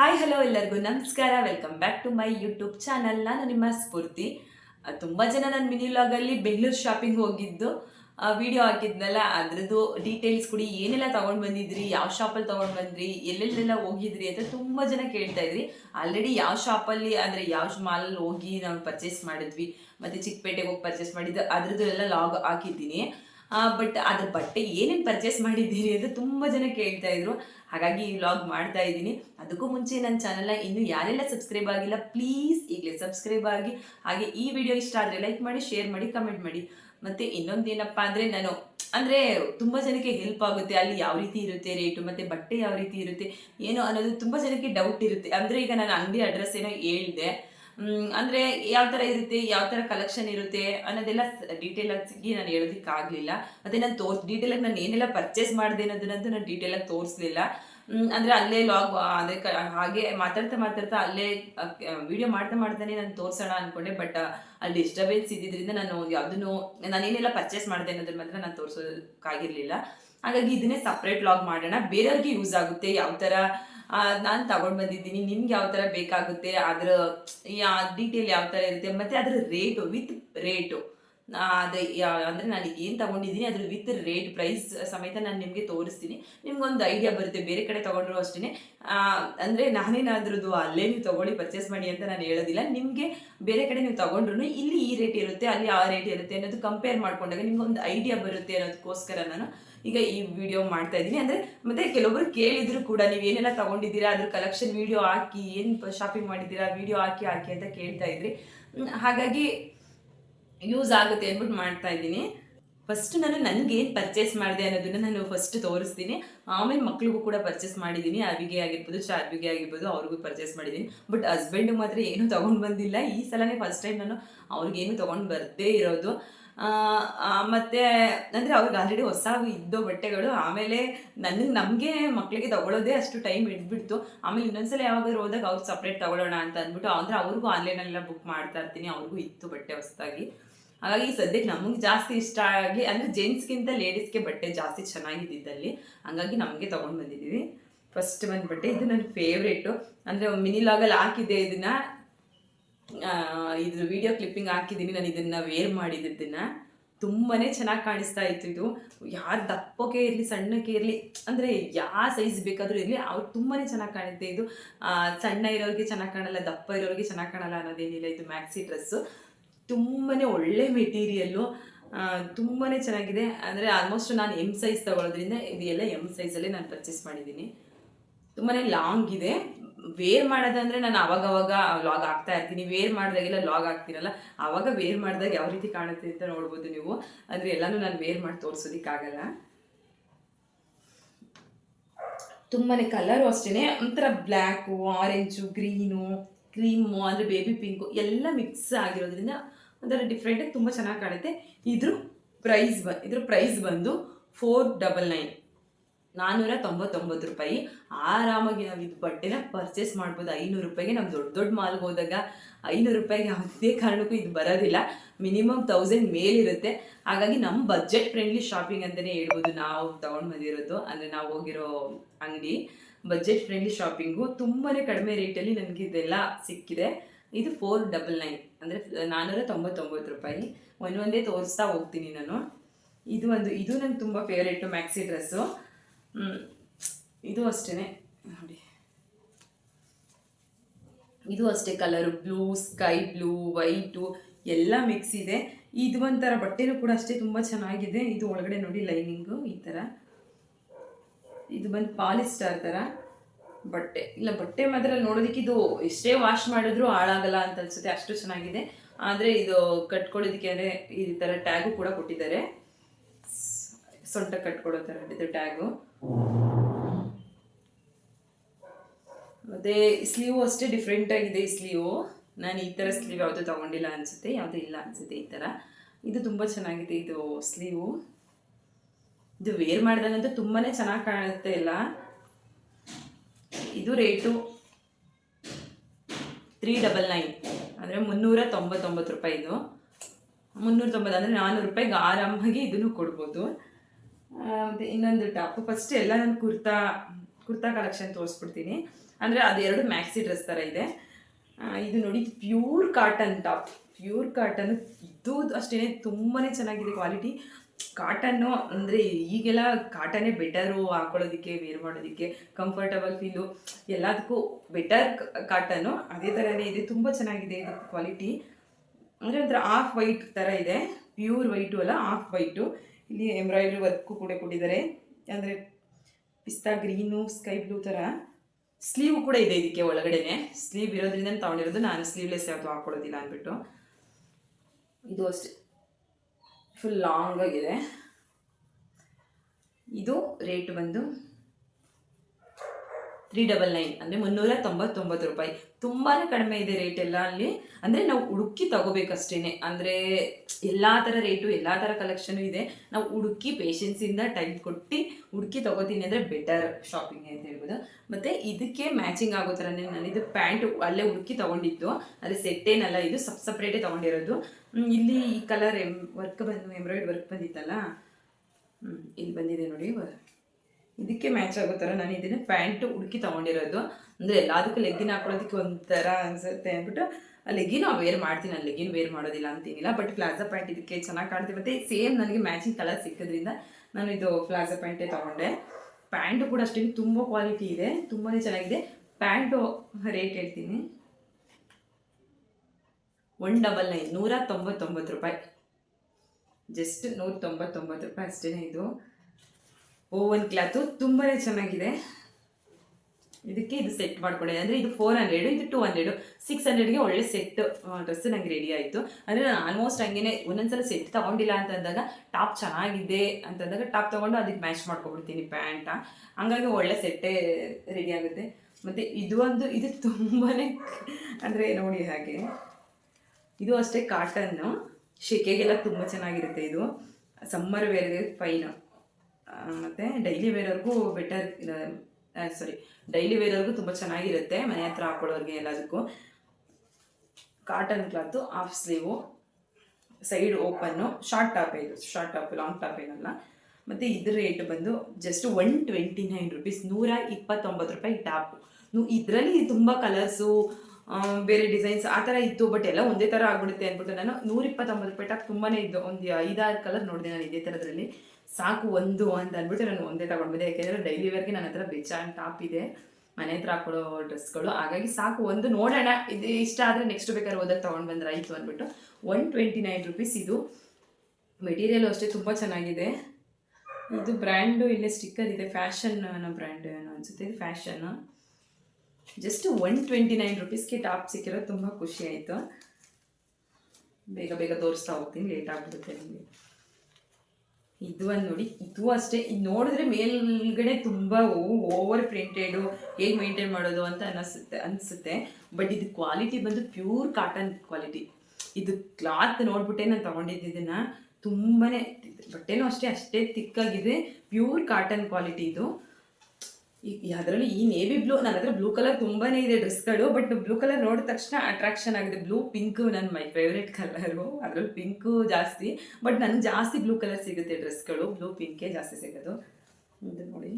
Hi hello ಎಲ್ಲರಿಗೂ. ನಮಸ್ಕಾರ. Welcome back to my YouTube channel ನಾನು ನಿಮ್ಮ ಸ್ಫೂರ್ತಿ. ತುಂಬ ಜನ ನನ್ನ ಮಿನಿ ಲಾಗಲ್ಲಿ ಬೆಂಗಳೂರು ಶಾಪಿಂಗ್ ಹೋಗಿದ್ದು. ವಿಡಿಯೋ ಹಾಕಿದ್ನಲ್ಲ, ಅದರದ್ದು ಡೀಟೇಲ್ಸ್ ಕೊಡಿ. ಏನೆಲ್ಲ ತಗೊಂಡ್ ಬಂದಿದ್ರಿ? ಯಾವ ಶಾಪಲ್ಲಿ ತಗೊಂಡ್ ಬಂದ್ರಿ? ಎಲ್ಲೆಲ್ಲೆಲ್ಲ ಹೋಗಿದ್ರಿ ಅಂತ ತುಂಬಾ ಜನ ಕೇಳ್ತಾ ಇದ್ರಿ. ಆಲ್ರೆಡಿ ಯಾವ ಶಾಪಲ್ಲಿ ಅಂದರೆ ಯಾವ ಮಾಲಲ್ಲಿ ಹೋಗಿ ನಾವು ಪರ್ಚೇಸ್ ಮಾಡಿದ್ವಿ. ಮತ್ತೆ ಚಿಕ್ಕಪೇಟೆಗೆ ಹೋಗಿ ಪರ್ಚೇಸ್ ಮಾಡಿದ್ದು, ಅದರದ್ದು ಎಲ್ಲ ಲಾಗ್ ಹಾಕಿದ್ದೀನಿ. ಬಟ್ ಅದ್ರ ಬಟ್ಟೆ ಏನೇನು ಪರ್ಚೇಸ್ ಮಾಡಿದ್ದೀರಿ ಅಂತ ತುಂಬ ಜನ ಕೇಳ್ತಾ ಇದ್ರು. ಹಾಗಾಗಿ ಈ ವ್ಲಾಗ್ ಮಾಡ್ತಾ ಇದ್ದೀನಿ. ಅದಕ್ಕೂ ಮುಂಚೆ ನನ್ನ ಚಾನಲ್ನ ಇನ್ನೂ ಯಾರೆಲ್ಲ ಸಬ್ಸ್ಕ್ರೈಬ್ ಆಗಿಲ್ಲ ಪ್ಲೀಸ್ ಈಗಲೇ ಸಬ್ಸ್ಕ್ರೈಬ್ ಆಗಿ. ಹಾಗೆ ಈ ವಿಡಿಯೋ ಇಷ್ಟ ಆದರೆ ಲೈಕ್ ಮಾಡಿ ಶೇರ್ ಮಾಡಿ ಕಮೆಂಟ್ ಮಾಡಿ. ಮತ್ತೆ ಇನ್ನೊಂದೇನಪ್ಪ ಅಂದರೆ ನಾನು, ಅಂದರೆ ತುಂಬ ಜನಕ್ಕೆ ಹೆಲ್ಪ್ ಆಗುತ್ತೆ. ಅಲ್ಲಿ ಯಾವ ರೀತಿ ಇರುತ್ತೆ ರೇಟು ಮತ್ತು ಬಟ್ಟೆ ಯಾವ ರೀತಿ ಇರುತ್ತೆ, ಏನೋ ಅನ್ನೋದು ತುಂಬ ಜನಕ್ಕೆ ಡೌಟ್ ಇರುತ್ತೆ. ಅಂದರೆ ಈಗ ನಾನು ಅಂಗಡಿ ಅಡ್ರೆಸ್ ಏನೋ ಹೇಳಿದೆ ಅಂದ್ರೆ ಯಾವ ತರ ಇರುತ್ತೆ, ಯಾವ ತರ ಕಲೆಕ್ಷನ್ ಇರುತ್ತೆ ಅನ್ನೋದೆಲ್ಲ ಡೀಟೇಲ್ ಆಗಿ ನಾನು ಹೇಳೋದಿಕ್ ಆಗ್ಲಿಲ್ಲ. ಮತ್ತೆ ನಾನು ತೋರ್ಸ್ ಡೀಟೇಲ್ ಆಗಿ ನಾನು ಏನೆಲ್ಲ ಪರ್ಚೇಸ್ ಮಾಡಿದೆ ಅನ್ನೋದನ್ನಂತೂ ನಾನು ಡೀಟೇಲ್ ಆಗಿ ತೋರಿಸ್ಲಿಲ್ಲ. ಅಂದ್ರೆ ಅಲ್ಲೇ ಲಾಗ್ ಅದೇ ಹಾಗೆ ಮಾತಾಡ್ತಾ ಮಾತಾಡ್ತಾ ಅಲ್ಲೇ ವಿಡಿಯೋ ಮಾಡ್ತಾ ಮಾಡ್ತಾನೆ ನಾನು ತೋರ್ಸೋಣ ಅನ್ಕೊಂಡೆ ಬಟ್ ಅಲ್ಲಿ ಡಿಸ್ಟರ್ಬೆನ್ಸ್ ಇದ್ದಿದ್ರಿಂದ ನಾನು ಯಾವುದನ್ನು ನಾನೇನೆಲ್ಲ ಪರ್ಚೇಸ್ ಮಾಡಿದೆ ಅನ್ನೋದನ್ನ ಮಾತ್ರ ನಾನು ತೋರಿಸೋದಕ್ಕಾಗಿರ್ಲಿಲ್ಲ. ಹಾಗಾಗಿ ಇದನ್ನೇ ಸಪ್ರೇಟ್ ಲಾಗ್ ಮಾಡೋಣ. ಬೇರೆಯವ್ರಿಗೆ ಯೂಸ್ ಆಗುತ್ತೆ, ಯಾವ ಥರ ನಾನು ತಗೊಂಡು ಬಂದಿದ್ದೀನಿ. ನಿಮ್ಗೆ ಯಾವ ಥರ ಬೇಕಾಗುತ್ತೆ, ಅದ್ರ ಡೀಟೇಲ್ ಯಾವ ಥರ ಇರುತ್ತೆ, ಮತ್ತೆ ಅದ್ರ ರೇಟು ವಿತ್ ರೇಟು ಅದ ಅಂದ್ರೆ ನಾನು ಏನು ತಗೊಂಡಿದ್ದೀನಿ, ಅದ್ರ ವಿತ್ ರೇಟ್ ಪ್ರೈಸ್ ಸಮೇತ ನಾನು ನಿಮಗೆ ತೋರಿಸ್ತೀನಿ. ನಿಮ್ಗೊಂದು ಐಡಿಯಾ ಬರುತ್ತೆ, ಬೇರೆ ಕಡೆ ತಗೊಂಡ್ರು ಅಷ್ಟೇ ಅಂದರೆ ನಾನೇನಾದ್ರದ್ದು ಅಲ್ಲೇ ನೀವು ತಗೊಳ್ಳಿ ಪರ್ಚೇಸ್ ಮಾಡಿ ಅಂತ ನಾನು ಹೇಳೋದಿಲ್ಲ. ನಿಮಗೆ ಬೇರೆ ಕಡೆ ನೀವು ತಗೊಂಡ್ರು ಇಲ್ಲಿ ಈ ರೇಟ್ ಇರುತ್ತೆ, ಅಲ್ಲಿ ಆ ರೇಟ್ ಇರುತ್ತೆ ಅನ್ನೋದು ಕಂಪೇರ್ ಮಾಡ್ಕೊಂಡಾಗ ನಿಮ್ಗೊಂದು ಐಡಿಯಾ ಬರುತ್ತೆ ಅನ್ನೋದಕ್ಕೋಸ್ಕರ ನಾನು ಈಗ ಈ ವಿಡಿಯೋ ಮಾಡ್ತಾ ಇದ್ದೀನಿ. ಅಂದರೆ ಮತ್ತೆ ಕೆಲವೊಬ್ರು ಕೇಳಿದ್ರು ಕೂಡ ನೀವು ಏನೆಲ್ಲ ತಗೊಂಡಿದ್ದೀರಾ? ಅದ್ರ ಕಲೆಕ್ಷನ್ ವಿಡಿಯೋ ಹಾಕಿ, ಏನು ಶಾಪಿಂಗ್ ಮಾಡಿದ್ದೀರಾ? ವಿಡಿಯೋ ಹಾಕಿ ಹಾಕಿ ಅಂತ ಕೇಳ್ತಾ ಇದ್ರಿ. ಹಾಗಾಗಿ ಯೂಸ್ ಆಗುತ್ತೆ ಅಂದ್ಬಿಟ್ಟು ಮಾಡ್ತಾ ಇದ್ದೀನಿ. ಫಸ್ಟ್ ನಾನು ನನಗೆ ಏನು ಪರ್ಚೇಸ್ ಮಾಡಿದೆ ಅನ್ನೋದನ್ನ ನಾನು ಫಸ್ಟ್ ತೋರಿಸ್ತೀನಿ. ಆಮೇಲೆ ಮಕ್ಳಿಗೂ ಕೂಡ ಪರ್ಚೇಸ್ ಮಾಡಿದ್ದೀನಿ ಅವಿಗೆ ಆಗಿರ್ಬೋದು, ಚಾರ್ವಿಗೆ ಆಗಿರ್ಬೋದು, ಅವ್ರಿಗೂ ಪರ್ಚೇಸ್ ಮಾಡಿದ್ದೀನಿ ಬಟ್ ಹಸ್ಬೆಂಡು ಮಾತ್ರ ಏನೂ ತೊಗೊಂಡು ಬಂದಿಲ್ಲ. ಈ ಸಲನೇ ಫಸ್ಟ್ ಟೈಮ್ ನಾನು ಅವ್ರಿಗೇನು ತೊಗೊಂಡು ಬರದೇ ಇರೋದು. ಮತ್ತೆ ಅಂದರೆ ಅವ್ರಿಗೆ ಆಲ್ರೆಡಿ ಹೊಸ ಇದ್ದೋ ಬಟ್ಟೆಗಳು, ಆಮೇಲೆ ನನಗೆ, ನಮಗೆ ಮಕ್ಕಳಿಗೆ ತಗೊಳ್ಳೋದೇ ಅಷ್ಟು ಟೈಮ್ ಹಿಡಿದ್ಬಿಡ್ತು. ಆಮೇಲೆ ಇನ್ನೊಂದ್ಸಲ ಯಾವಾಗಾದ್ರು ಹೋದಾಗ ಅವ್ರು ಸಪ್ರೇಟ್ ತಗೊಳ್ಳೋಣ ಅಂತ ಅಂದ್ಬಿಟ್ಟು, ಅಂದರೆ ಅವ್ರಿಗೂ ಆನ್ಲೈನಲ್ಲೆಲ್ಲ ಬುಕ್ ಮಾಡ್ತಾ ಇರ್ತೀನಿ, ಅವ್ರಿಗೂ ಇತ್ತು ಬಟ್ಟೆ ಹೊಸದಾಗಿ. ಹಾಗಾಗಿ ಸದ್ಯಕ್ಕೆ ನಮಗೆ ಜಾಸ್ತಿ ಇಷ್ಟ ಆಗಲಿ ಅಂದರೆ ಜೆಂಟ್ಸ್ಗಿಂತ ಲೇಡೀಸ್ಗೆ ಬಟ್ಟೆ ಜಾಸ್ತಿ ಚೆನ್ನಾಗಿದ್ದಿದ್ದಲ್ಲಿ, ಹಂಗಾಗಿ ನಮಗೆ ತೊಗೊಂಡು ಬಂದಿದ್ದೀವಿ. ಫಸ್ಟ್ ಬಂದ್ಬಿಟ್ಟೆ ಇದು ನನ್ನ ಫೇವ್ರೇಟು ಅಂದರೆ ಮಿನಿ ಲಾಗಲ್ಲಿ ಹಾಕಿದ್ದೆ ಇದನ್ನ ಇದ್ರ ವಿಡಿಯೋ ಕ್ಲಿಪ್ಪಿಂಗ್ ಹಾಕಿದ್ದೀನಿ ನಾನು ಇದನ್ನು ವೇರ್ ಮಾಡಿದ್ದನ್ನು ತುಂಬಾ ಚೆನ್ನಾಗಿ ಕಾಣಿಸ್ತಾ ಇತ್ತು ಇದು. ಯಾರು ದಪ್ಪಕ್ಕೆ ಇರಲಿ ಸಣ್ಣಕ್ಕೆ ಇರಲಿ, ಅಂದರೆ ಯಾವ ಸೈಜ್ ಬೇಕಾದರೂ ಇರಲಿ, ಅವ್ರು ತುಂಬಾ ಚೆನ್ನಾಗಿ ಕಾಣುತ್ತೆ ಇದು. ಸಣ್ಣ ಇರೋರಿಗೆ ಚೆನ್ನಾಗಿ ಕಾಣಲ್ಲ, ದಪ್ಪ ಇರೋರಿಗೆ ಚೆನ್ನಾಗಿ ಕಾಣಲ್ಲ ಅನ್ನೋದೇನಿಲ್ಲ ಇದು ಮ್ಯಾಕ್ಸಿ ಡ್ರೆಸ್ಸು ತುಂಬಾ ಒಳ್ಳೆ ಮೆಟೀರಿಯಲ್ಲು ತುಂಬಾ ಚೆನ್ನಾಗಿದೆ. ಅಂದರೆ ಆಲ್ಮೋಸ್ಟ್ ನಾನು ಎಂ ಸೈಜ್ ತಗೊಳ್ಳೋದ್ರಿಂದ ಇದು ಎಲ್ಲ ಎಂ ಸೈಜಲ್ಲೇ ನಾನು ಪರ್ಚೇಸ್ ಮಾಡಿದ್ದೀನಿ ತುಂಬಾ ಲಾಂಗ್ ಇದೆ. ವೇರ್ ಮಾಡೋದಂದ್ರೆ ನಾನು ಅವಾಗ ಅವಾಗ ಲಾಗ್ ಆಗ್ತಾ ಇರ್ತೀನಿ. ವೇರ್ ಮಾಡಿದಾಗೆಲ್ಲ ಲಾಗ್ ಆಗ್ತೀರಲ್ಲ ಅವಾಗ ವೇರ್ ಮಾಡಿದಾಗ ಯಾವ ರೀತಿ ಕಾಣುತ್ತೆ ಅಂತ ನೋಡ್ಬೋದು ನೀವು. ಆದರೆ ಎಲ್ಲನೂ ನಾನು ವೇರ್ ಮಾಡಿ ತೋರಿಸೋದಕ್ಕಾಗಲ್ಲ. ತುಂಬಾನೇ ಕಲರು ಅಷ್ಟೇ ಒಂಥರ ಬ್ಲ್ಯಾಕು ಆರೆಂಜು ಗ್ರೀನು ಕ್ರೀಮು ಅಂದರೆ ಬೇಬಿ ಪಿಂಕು ಎಲ್ಲ ಮಿಕ್ಸ್ ಆಗಿರೋದ್ರಿಂದ ಒಂಥರ ಡಿಫ್ರೆಂಟಾಗಿ ತುಂಬ ಚೆನ್ನಾಗಿ ಕಾಣುತ್ತೆ. ಇದ್ರ ಪ್ರೈಸ್ ಬ ಇದ್ರ ಪ್ರೈಸ್ ಬಂದು ಫೋರ್ ಡಬಲ್ ನೈನ್ ನಾನ್ನೂರ ತೊಂಬತ್ತೊಂಬತ್ತು ರೂಪಾಯಿ. ಆರಾಮಾಗಿ ನಾವು ಇದು ಬಟ್ಟೆನ ಪರ್ಚೇಸ್ ಮಾಡ್ಬೋದು. ಐನೂರು ರೂಪಾಯಿಗೆ ನಾವು ದೊಡ್ಡ ದೊಡ್ಡ ಮಾಲ್ಗೆ ಹೋದಾಗ ಐನೂರು ರೂಪಾಯಿಗೆ ಯಾವುದೇ ಕಾರಣಕ್ಕೂ ಇದು ಬರೋದಿಲ್ಲ. ಮಿನಿಮಮ್ ತೌಸಂಡ್ ಮೇಲಿರುತ್ತೆ. ಹಾಗಾಗಿ ನಮ್ಮ ಬಜೆಟ್ ಫ್ರೆಂಡ್ಲಿ ಶಾಪಿಂಗ್ ಅಂತಲೇ ಹೇಳ್ಬೋದು. ನಾವು ತೊಗೊಂಡು ಬಂದಿರೋದು. ಅಂದರೆ ನಾವು ಹೋಗಿರೋ ಅಂಗಡಿ. ಬಜೆಟ್ ಫ್ರೆಂಡ್ಲಿ ಶಾಪಿಂಗು ತುಂಬಾ ಕಡಿಮೆ ರೇಟಲ್ಲಿ ನನಗೆ ಇದೆಲ್ಲ ಸಿಕ್ಕಿದೆ. ಇದು ಫೋರ್ ಡಬಲ್ ನೈನ್ ಅಂದರೆ ನಾನ್ನೂರ ತೊಂಬತ್ತೊಂಬತ್ತು ರೂಪಾಯಿ ಒಂದೊಂದೇ ತೋರಿಸ್ತಾ ಹೋಗ್ತೀನಿ ನಾನು. ಇದು ಒಂದು, ಇದು ನಂಗೆ ತುಂಬ ಫೇವ್ರೇಟು ಮ್ಯಾಕ್ಸಿ ಡ್ರೆಸ್ಸು ಇದು ಅಷ್ಟೇ ನೋಡಿ. ಇದು ಅಷ್ಟೇ colour blue sky blue white ಎಲ್ಲ ಮಿಕ್ಸ್ ಇದೆ. ಇದು ಒಂಥರ ಬಟ್ಟೆನೂ ಕೂಡ ಅಷ್ಟೇ ತುಂಬ ಚೆನ್ನಾಗಿದೆ. ಇದು ಒಳಗಡೆ ನೋಡಿ ಲೈನಿಂಗು ಈ ಥರ ಇದು ಬಂದು ಪಾಲಿಸ್ಟಾರ್ ಥರ ಬಟ್ಟೆ. ಇಲ್ಲ, ಬಟ್ಟೆ ಮಾತ್ರ ನೋಡೋದಕ್ಕೆ ಇದು ಎಷ್ಟೇ ವಾಶ್ ಮಾಡಿದ್ರು ಹಾಳಾಗಲ್ಲ ಅಂತ ಅನ್ಸುತ್ತೆ, ಅಷ್ಟು ಚೆನ್ನಾಗಿದೆ. ಆದರೆ ಇದು ಕಟ್ಕೊಳ್ಳೋದಕ್ಕೆ ಅಂದರೆ ಈ ಥರ ಟ್ಯಾಗು ಕೂಡ ಕೊಟ್ಟಿದ್ದಾರೆ. ಸೊಂಟ ಕಟ್ಕೊಳ್ಳೋ ಥರ ಇದು ಟ್ಯಾಗು ಮತ್ತೆ ಸ್ಲೀವ್ ಅಷ್ಟೇ ಡಿಫ್ರೆಂಟ್ ಆಗಿದೆ ಈ ಸ್ಲೀವು ನಾನು ಈ ಥರ ಸ್ಲೀವ್ ಯಾವುದೂ ತಗೊಂಡಿಲ್ಲ ಅನಿಸುತ್ತೆ, ಯಾವುದೂ ಇಲ್ಲ ಅನಿಸುತ್ತೆ ಈ ಥರ ಇದು ತುಂಬ ಚೆನ್ನಾಗಿದೆ ಇದು ಸ್ಲೀವ್ ಇದು ವೇರ್ ಮಾಡಿದಾಗಂತೂ ತುಂಬಾ ಚೆನ್ನಾಗಿ ಕಾಣುತ್ತೆ ಇಲ್ಲ ಇದು ರೇಟು ತ್ರೀ ಡಬಲ್ ನೈನ್ ಅಂದರೆ ಮುನ್ನೂರ ತೊಂಬತ್ತೊಂಬತ್ತು ರೂಪಾಯಿ ಇದು. ಮುನ್ನೂರ ತೊಂಬತ್ತು ಅಂದರೆ ನಾನ್ನೂರು ರೂಪಾಯಿಗೆ ಆರಾಮಾಗಿ ಇದನ್ನು ಕೊಡ್ಬೋದು. ಮತ್ತೆ ಇನ್ನೊಂದು ಟಾಪ್ ಫಸ್ಟ್ ಎಲ್ಲ ನಾನು ಕುರ್ತಾ ಕುರ್ತಾ ಕಲೆಕ್ಷನ್ ತೋರಿಸ್ಬಿಡ್ತೀನಿ. ಅಂದರೆ ಅದೆರಡು ಮ್ಯಾಕ್ಸಿ ಡ್ರೆಸ್ ಥರ ಇದೆ. ಇದು ನೋಡಿ pure cotton top pure cotton ಇದು ಅಷ್ಟೇ ತುಂಬಾ ಚೆನ್ನಾಗಿದೆ ಕ್ವಾಲಿಟಿ ಕಾಟನ್ನು ಅಂದರೆ ಈಗೆಲ್ಲ ಕಾಟನೇ ಬೆಟರು ಹಾಕೊಳ್ಳೋದಕ್ಕೆ ವೇರ್ ಮಾಡೋದಕ್ಕೆ ಕಂಫರ್ಟಬಲ್ ಫೀಲು ಎಲ್ಲದಕ್ಕೂ ಬೆಟರ್ ಕಾಟನ್ನು ಅದೇ ಥರನೇ ಇದೆ. ತುಂಬ ಚೆನ್ನಾಗಿದೆ ಇದು ಕ್ವಾಲಿಟಿ ಅಂದರೆ ಒಂಥರ ಆಫ್ ವೈಟ್ ಥರ ಇದೆ. ಪ್ಯೂರ್ ವೈಟು ಅಲ್ಲ ಆಫ್ ವೈಟು ಇಲ್ಲಿ ಎಂಬ್ರಾಯ್ಡ್ರಿ ವರ್ಕು ಕೂಡ ಕೊಟ್ಟಿದ್ದಾರೆ. ಅಂದರೆ ಪಿಸ್ತಾ ಗ್ರೀನು, ಸ್ಕೈ ಬ್ಲೂ ಥರ ಸ್ಲೀವ್ ಕೂಡ ಇದೆ ಇದಕ್ಕೆ ಒಳಗಡೆನೆ. ಸ್ಲೀವ್ ಇರೋದ್ರಿಂದ ತಗೊಂಡಿರೋದು ನಾನು ಸ್ಲೀವ್ಲೆಸ್ ಯಾವುದು ಹಾಕೊಳ್ಳೋದಿಲ್ಲ ಅಂದ್ಬಿಟ್ಟು. ಇದು ಅಷ್ಟೇ. ಫುಲ್ ಲಾಂಗ್ ಆಗಿದೆ. ಇದು ರೇಟ್ ಬಂದು ತ್ರೀ ಡಬಲ್ ನೈನ್ ಅಂದರೆ ಮುನ್ನೂರ ತೊಂಬತ್ತೊಂಬತ್ತು ರೂಪಾಯಿ. ತುಂಬಾ ಕಡಿಮೆ ಇದೆ ರೇಟ್ ಎಲ್ಲ ಅಲ್ಲಿ. ಅಂದರೆ ನಾವು ಹುಡುಕಿ ತಗೋಬೇಕಷ್ಟೇ ಅಂದರೆ ಎಲ್ಲ ಥರ ರೇಟು ಎಲ್ಲ ಥರ ಕಲೆಕ್ಷನು ಇದೆ. ನಾವು ಹುಡುಕಿ ಪೇಷನ್ಸಿಂದ ಟೈಮ್ ಕೊಟ್ಟು ಹುಡುಕಿ ತಗೋತೀನಿ ಅಂದರೆ ಬೆಟರ್ ಶಾಪಿಂಗ್ ಅಂತ ಹೇಳ್ಬೋದು. ಮತ್ತು ಇದಕ್ಕೆ ಮ್ಯಾಚಿಂಗ್ ಆಗೋ ಥರನೇ ನಾನು ಇದು ಪ್ಯಾಂಟು ಅಲ್ಲೇ ಹುಡುಕಿ ತೊಗೊಂಡಿದ್ದು. ಸೆಟ್ ಸೆಟ್ಟೇನಲ್ಲ ಇದು ಸಪ್ ಸಪ್ರೇಟೇ ತೊಗೊಂಡಿರೋದು. ಇಲ್ಲಿ ಈ ಕಲರ್ ಎಂ ವರ್ಕ್ ಬಂದು ಎಂಬ್ರಾಯ್ಡ್ ವರ್ಕ್ ಬಂದಿತ್ತಲ್ಲ? ಇಲ್ಲಿ ಬಂದಿದೆ ನೋಡಿ ಇದಕ್ಕೆ ಮ್ಯಾಚ್ ಆಗೋ ಥರ ನಾನು ಇದನ್ನು ಪ್ಯಾಂಟು ಹುಡುಕಿ ತೊಗೊಂಡಿರೋದು. ಅಂದರೆ ಎಲ್ಲದಕ್ಕೂ ಲೆಗ್ಗಿನ್ ಹಾಕೊಳ್ಳೋದಕ್ಕೆ ಒಂಥರ ಅನಿಸುತ್ತೆ ಅಂದ್ಬಿಟ್ಟು ಲೆಗ್ಗಿನ್ ವೇರ್ ಮಾಡ್ತೀನಿ, ನಾನು ಲೆಗ್ಗಿನ್ ವೇರ್ ಮಾಡೋದಿಲ್ಲ ಅಂತೇನಿಲ್ಲ ಬಟ್ ಪ್ಲಾಜಾ ಪ್ಯಾಂಟ್ ಇದಕ್ಕೆ ಚೆನ್ನಾಗಿ ಕಾಣ್ತೀವಿ ಮತ್ತು ಸೇಮ್ ನನಗೆ ಮ್ಯಾಚಿಂಗ್ ಕಲರ್ ಸಿಕ್ಕೋದ್ರಿಂದ ನಾನು ಇದು ಪ್ಲಾಜಾ ಪ್ಯಾಂಟೇ ತೊಗೊಂಡೆ. ಪ್ಯಾಂಟು ಕೂಡ ಅಷ್ಟೇ, ತುಂಬ ಕ್ವಾಲಿಟಿ ಇದೆ ತುಂಬಾ ಚೆನ್ನಾಗಿದೆ. ಪ್ಯಾಂಟು ರೇಟ್ ಹೇಳ್ತೀನಿ. ಒನ್ ಡಬಲ್ ನೈನ್ ನೂರ ತೊಂಬತ್ತೊಂಬತ್ತು ರೂಪಾಯಿ. ಜಸ್ಟ್ ನೂರ ತೊಂಬತ್ತೊಂಬತ್ತು ರೂಪಾಯಿ ಅಷ್ಟೇ ಇದು. ಓವನ್ ಕ್ಲಾತು ತುಂಬಾ ಚೆನ್ನಾಗಿದೆ. ಇದಕ್ಕೆ ಇದು ಸೆಟ್ ಮಾಡ್ಕೊಂಡೆ ಅಂದರೆ ಇದು ಫೋರ್ ಹಂಡ್ರೆಡು ಇದು ಟೂ ಹಂಡ್ರೆಡು ಸಿಕ್ಸ್ ಹಂಡ್ರೆಡ್ಗೆ ಒಳ್ಳೆ ಸೆಟ್ ಡ್ರೆಸ್ ನಂಗೆ ರೆಡಿ ಆಯಿತು. ಅಂದರೆ ನಾನು ಆಲ್ಮೋಸ್ಟ್ ಹಂಗೇನೆ ಒಂದೊಂದ್ಸಲ ಸೆಟ್ ತೊಗೊಂಡಿಲ್ಲ ಅಂತಂದಾಗ ಟಾಪ್ ಚೆನ್ನಾಗಿದೆ ಅಂತಂದಾಗ ಟಾಪ್ ತೊಗೊಂಡು ಅದಕ್ಕೆ ಮ್ಯಾಚ್ ಮಾಡ್ಕೊಬಿಡ್ತೀನಿ ಪ್ಯಾಂಟ ಹಂಗಾಗಿ ಒಳ್ಳೆ ಸೆಟ್ಟೇ ರೆಡಿ ಆಗುತ್ತೆ. ಮತ್ತು ಇದು ಒಂದು, ಇದು ತುಂಬಾ ಅಂದರೆ ನೋಡಿ ಹಾಗೆ. ಇದು ಅಷ್ಟೇ ಕಾಟನ್ನು ಶೆಕೆಗೆಲ್ಲ ತುಂಬ ಚೆನ್ನಾಗಿರುತ್ತೆ ಇದು. ಸಮ್ಮರ್ ವೇರ್ಗೆ ಫೈನು ಮತ್ತು ಡೈಲಿ ವೇರ್ವರೆಗೂ ಬೆಟರ್ ಸಾರಿ ಡೈಲಿ ವೇರ್ವರೆಗೂ ತುಂಬ ಚೆನ್ನಾಗಿರುತ್ತೆ. ಮನೆ ಹತ್ರ ಹಾಕೊಳ್ಳೋರಿಗೆ ಎಲ್ಲದಕ್ಕೂ. Cotton cloth half sleeve side open short top ಇದು ಶಾರ್ಟ್ ಟಾಪ್ ಲಾಂಗ್ ಟಾಪ್ ಏನಲ್ಲ. ಮತ್ತು ಇದ್ರ ರೇಟ್ ಬಂದು just one twenty nine rupees ನೂರ ಇಪ್ಪತ್ತೊಂಬತ್ತು ರೂಪಾಯಿ ಟಾಪ್ ಇದರಲ್ಲಿ ತುಂಬ ಕಲರ್ಸು ಬೇರೆ ಡಿಸೈನ್ಸ್ ಆ ಥರ ಇತ್ತು ಬಟ್ ಎಲ್ಲ ಒಂದೇ ಥರ ಆಗ್ಬಿಡುತ್ತೆ ಅಂದ್ಬಿಟ್ಟು ನಾನು ನೂರ ಇಪ್ಪತ್ತೊಂಬತ್ತು ರೂಪಾಯಿ ಟಾಪ್ ತುಂಬಾ ಇದ್ದು, ಒಂದು ಐದಾರು ಕಲರ್ ನೋಡಿದೆ ನಾನು ಇದೇ ಥರದ್ರಲ್ಲಿ. ಸಾಕು ಒಂದು ಅಂತ ಅಂದ್ಬಿಟ್ಟು ನಾನು ಒಂದೇ ತಗೊಂಡ್ಬಂದೆ. ಯಾಕೆಂದರೆ ಡೈಲಿ ವೇರ್ಗೆ ನನ್ನ ಹತ್ರ ಅಂಡ್ ಟಾಪ್ ಇದೆ. ಮನೆ ಹತ್ರ ಹಾಕೊಳ್ಳೋ ಡ್ರೆಸ್ಗಳು ಹಾಗಾಗಿ ಸಾಕು ಒಂದು ನೋಡೋಣ. ಇದು ಇಷ್ಟ ಆದರೆ ನೆಕ್ಸ್ಟ್ ಬೇಕಾದ್ರೆ ಓದಕ್ಕೆ ತೊಗೊಂಡು ಬಂದ್ರೆ ಆಯಿತು ಅಂದ್ಬಿಟ್ಟು ಒನ್ ಟ್ವೆಂಟಿ ನೈನ್ ರುಪೀಸ್ ಇದು. ಮೆಟೀರಿಯಲ್ ಅಷ್ಟೇ ತುಂಬ ಚೆನ್ನಾಗಿದೆ. ಇದು ಬ್ರ್ಯಾಂಡು ಇಲ್ಲೇ ಸ್ಟಿಕ್ಕರ್ ಇದೆ. ಫ್ಯಾಷನ್ ಅನ್ನೋ ಬ್ರ್ಯಾಂಡ್ ಏನೋ ಅನಿಸುತ್ತೆ. ಇದು fashion just one twenty nine ರುಪೀಸ್ಗೆ top ಸಿಕ್ಕಿರೋದು ತುಂಬ ಖುಷಿ ಆಯಿತು. ಬೇಗ ಬೇಗ ತೋರಿಸ್ತಾ ಹೋಗ್ತೀನಿ. ಲೇಟ್ ಆಗ್ಬಿಡುತ್ತೆ ನಿಮಗೆ. ಇದು ಒಂದು ನೋಡಿ, ಇದು ಅಷ್ಟೇ. ಇದು ನೋಡಿದ್ರೆ ಮೇಲ್ಗಡೆ ತುಂಬ ಓವರ್ ಪ್ರಿಂಟೆಡು ಹೇಗೆ ಮೇಂಟೈನ್ ಮಾಡೋದು ಅಂತ ಅನಿಸುತ್ತೆ ಅನಿಸುತ್ತೆ. ಬಟ್ ಇದು ಕ್ವಾಲಿಟಿ ಬಂದು ಪ್ಯೂರ್ ಕಾಟನ್ ಕ್ವಾಲಿಟಿ ಇದು ಕ್ಲಾತ್ ನೋಡ್ಬಿಟ್ಟೆ ನಾನು ತೊಗೊಂಡಿದ್ದು ಇದನ್ನು. ತುಂಬಾ ಬಟ್ಟೆನೂ ಅಷ್ಟೇ ಅಷ್ಟೇ ತಿಕ್ಕಾಗಿದೆ ಪ್ಯೂರ್ ಕಾಟನ್ ಕ್ವಾಲಿಟಿ ಇದು. ಈ ಅದರಲ್ಲಿ ಈ ನೇವಿ ಬ್ಲೂ ನನ್ನ ಹತ್ರ ಬ್ಲೂ ಕಲರ್ ತುಂಬಾನೇ ಇದೆ ಡ್ರೆಸ್ಗಳು ಬಟ್ ಬ್ಲೂ ಕಲರ್ ನೋಡಿದ ತಕ್ಷಣ ಅಟ್ರಾಕ್ಷನ್ ಆಗಿದೆ. ಬ್ಲೂ ಪಿಂಕ್ ನನ್ನ ಮೈ ಫೇವ್ರೇಟ್ ಕಲರು ಅದರಲ್ಲಿ ಪಿಂಕು ಜಾಸ್ತಿ ಬಟ್ ನನಗೆ ಜಾಸ್ತಿ ಬ್ಲೂ ಕಲರ್ ಸಿಗುತ್ತೆ ಡ್ರೆಸ್ಗಳು ಬ್ಲೂ ಪಿಂಕೇ ಜಾಸ್ತಿ ಸಿಗೋದು. ಇದು ನೋಡಿ,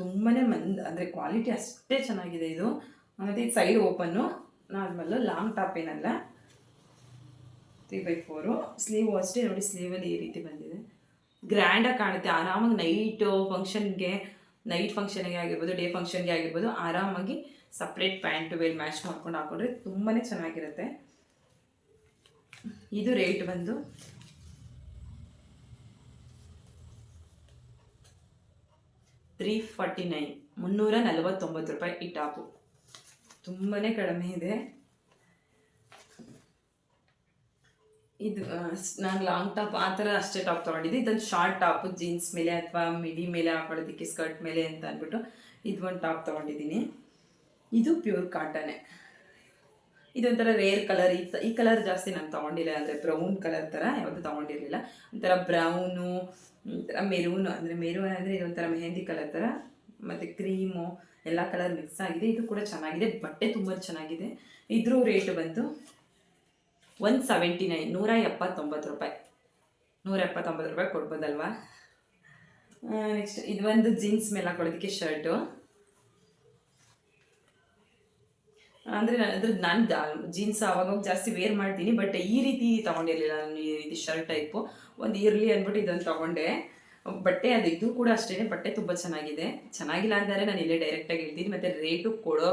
ತುಂಬಾನೇ ಮಂದ್, ಅಂದರೆ ಕ್ವಾಲಿಟಿ ಅಷ್ಟೇ ಚೆನ್ನಾಗಿದೆ ಇದು. ಮತ್ತು side open normal long top ಏನಲ್ಲ. ತ್ರೀ ಬೈ ಫೋರು ಸ್ಲೀವ್ ಅಷ್ಟೇ ನೋಡಿ ಸ್ಲೀವಲ್ಲಿ ಈ ರೀತಿ ಬಂದಿದೆ. ಗ್ರ್ಯಾಂಡಾಗಿ ಕಾಣುತ್ತೆ. ಆರಾಮಾಗಿ ನೈಟು ಫಂಕ್ಷನ್ಗೆ ನೈಟ್ ಫಂಕ್ಷನ್ಗೆ ಆಗಿರ್ಬೋದು, ಡೇ ಫಂಕ್ಷನ್ಗೆ ಆಗಿರ್ಬೋದು, ಆರಾಮಾಗಿ ಸಪ್ರೇಟ್ ಪ್ಯಾಂಟ್ ವೇಲ್ ಮ್ಯಾಚ್ ಮಾಡ್ಕೊಂಡು ಹಾಕೊಂಡ್ರೆ ತುಂಬಾ ಚೆನ್ನಾಗಿರುತ್ತೆ. ಇದು ರೇಟ್ ಬಂದು ತ್ರೀ ಫಾರ್ಟಿ ನೈನ್ ಮುನ್ನೂರ ನಲವತ್ತೊಂಬತ್ತು ರೂಪಾಯಿ ಈ ಟಾಪು. ತುಂಬಾ ಕಡಿಮೆ ಇದೆ. ಇದು ನಾನು ಲಾಂಗ್ ಟಾಪ್ ಆ ಥರ ಅಷ್ಟೇ ಟಾಪ್ ತೊಗೊಂಡಿದ್ದೆ. ಇದೊಂದು ಶಾರ್ಟ್ ಟಾಪ್ ಜೀನ್ಸ್ ಮೇಲೆ ಅಥವಾ ಮಿಡಿ ಮೇಲೆ ಹಾಕೊಳ್ಳೋದಕ್ಕೆ ಸ್ಕರ್ಟ್ ಮೇಲೆ ಅಂತ ಅಂದ್ಬಿಟ್ಟು ಇದು ಒಂದು ಟಾಪ್ ತೊಗೊಂಡಿದ್ದೀನಿ. ಇದು ಪ್ಯೂರ್ ಕಾಟನೇ ಇದೊಂಥರ ರೇರ್ ಕಲರ್ ಈ ಈ ಕಲರ್ ಜಾಸ್ತಿ ನಾನು ತೊಗೊಂಡಿಲ್ಲ. ಅಂದರೆ ಬ್ರೌನ್ ಕಲರ್ ಥರ ಯಾವುದು ತೊಗೊಂಡಿರಲಿಲ್ಲ. ಒಂಥರ ಬ್ರೌನು ಒಂಥರ ಮೆರೂನು ಅಂದರೆ ಮೆರೂನ್ ಅಂದರೆ ಇದೊಂಥರ ಮೆಹಂದಿ ಕಲರ್ ಥರ ಮತ್ತು ಕ್ರೀಮು ಎಲ್ಲ ಕಲರ್ ಮಿಕ್ಸ್ ಆಗಿದೆ. ಇದು ಕೂಡ ಚೆನ್ನಾಗಿದೆ. ಬಟ್ಟೆ ತುಂಬ ಚೆನ್ನಾಗಿದೆ. ಇದ್ರೂ ರೇಟ್ ಬಂತು ಒನ್ ಸೆವೆಂಟಿ ನೈನ್ ನೂರ ಎಪ್ಪತ್ತೊಂಬತ್ತು ರೂಪಾಯಿ. ನೂರ ಎಪ್ಪತ್ತೊಂಬತ್ತು ರೂಪಾಯಿ ಕೊಡ್ಬೋದಲ್ವಾ? ನೆಕ್ಸ್ಟ್ ಇದು ಒಂದು ಜೀನ್ಸ್ ಮೇಲೆ ಹಾಕೊಳ್ಳೋದಕ್ಕೆ ಶರ್ಟು ಅಂದರೆ ನಾನು ಅದ್ರ ನಾನು ಜೀನ್ಸ್ ಅವಾಗ ಜಾಸ್ತಿ ವೇರ್ ಮಾಡ್ತೀನಿ ಬಟ್ ಈ ರೀತಿ ತೊಗೊಂಡಿರಲಿಲ್ಲ ನಾನು, ಈ ರೀತಿ ಶರ್ಟ್ ಟೈಪು ಒಂದು ಇರಲಿ ಅಂದ್ಬಿಟ್ಟು ಇದನ್ನು ತೊಗೊಂಡೆ. ಬಟ್ಟೆ ಅದು ಇದು ಕೂಡ ಅಷ್ಟೇ ಬಟ್ಟೆ ತುಂಬ ಚೆನ್ನಾಗಿದೆ. ಚೆನ್ನಾಗಿಲ್ಲ ಅಂದರೆ ನಾನು ಇಲ್ಲೇ ಡೈರೆಕ್ಟಾಗಿ ಹೇಳ್ತೀನಿ. ಮತ್ತು ರೇಟು ಕೊಡೋ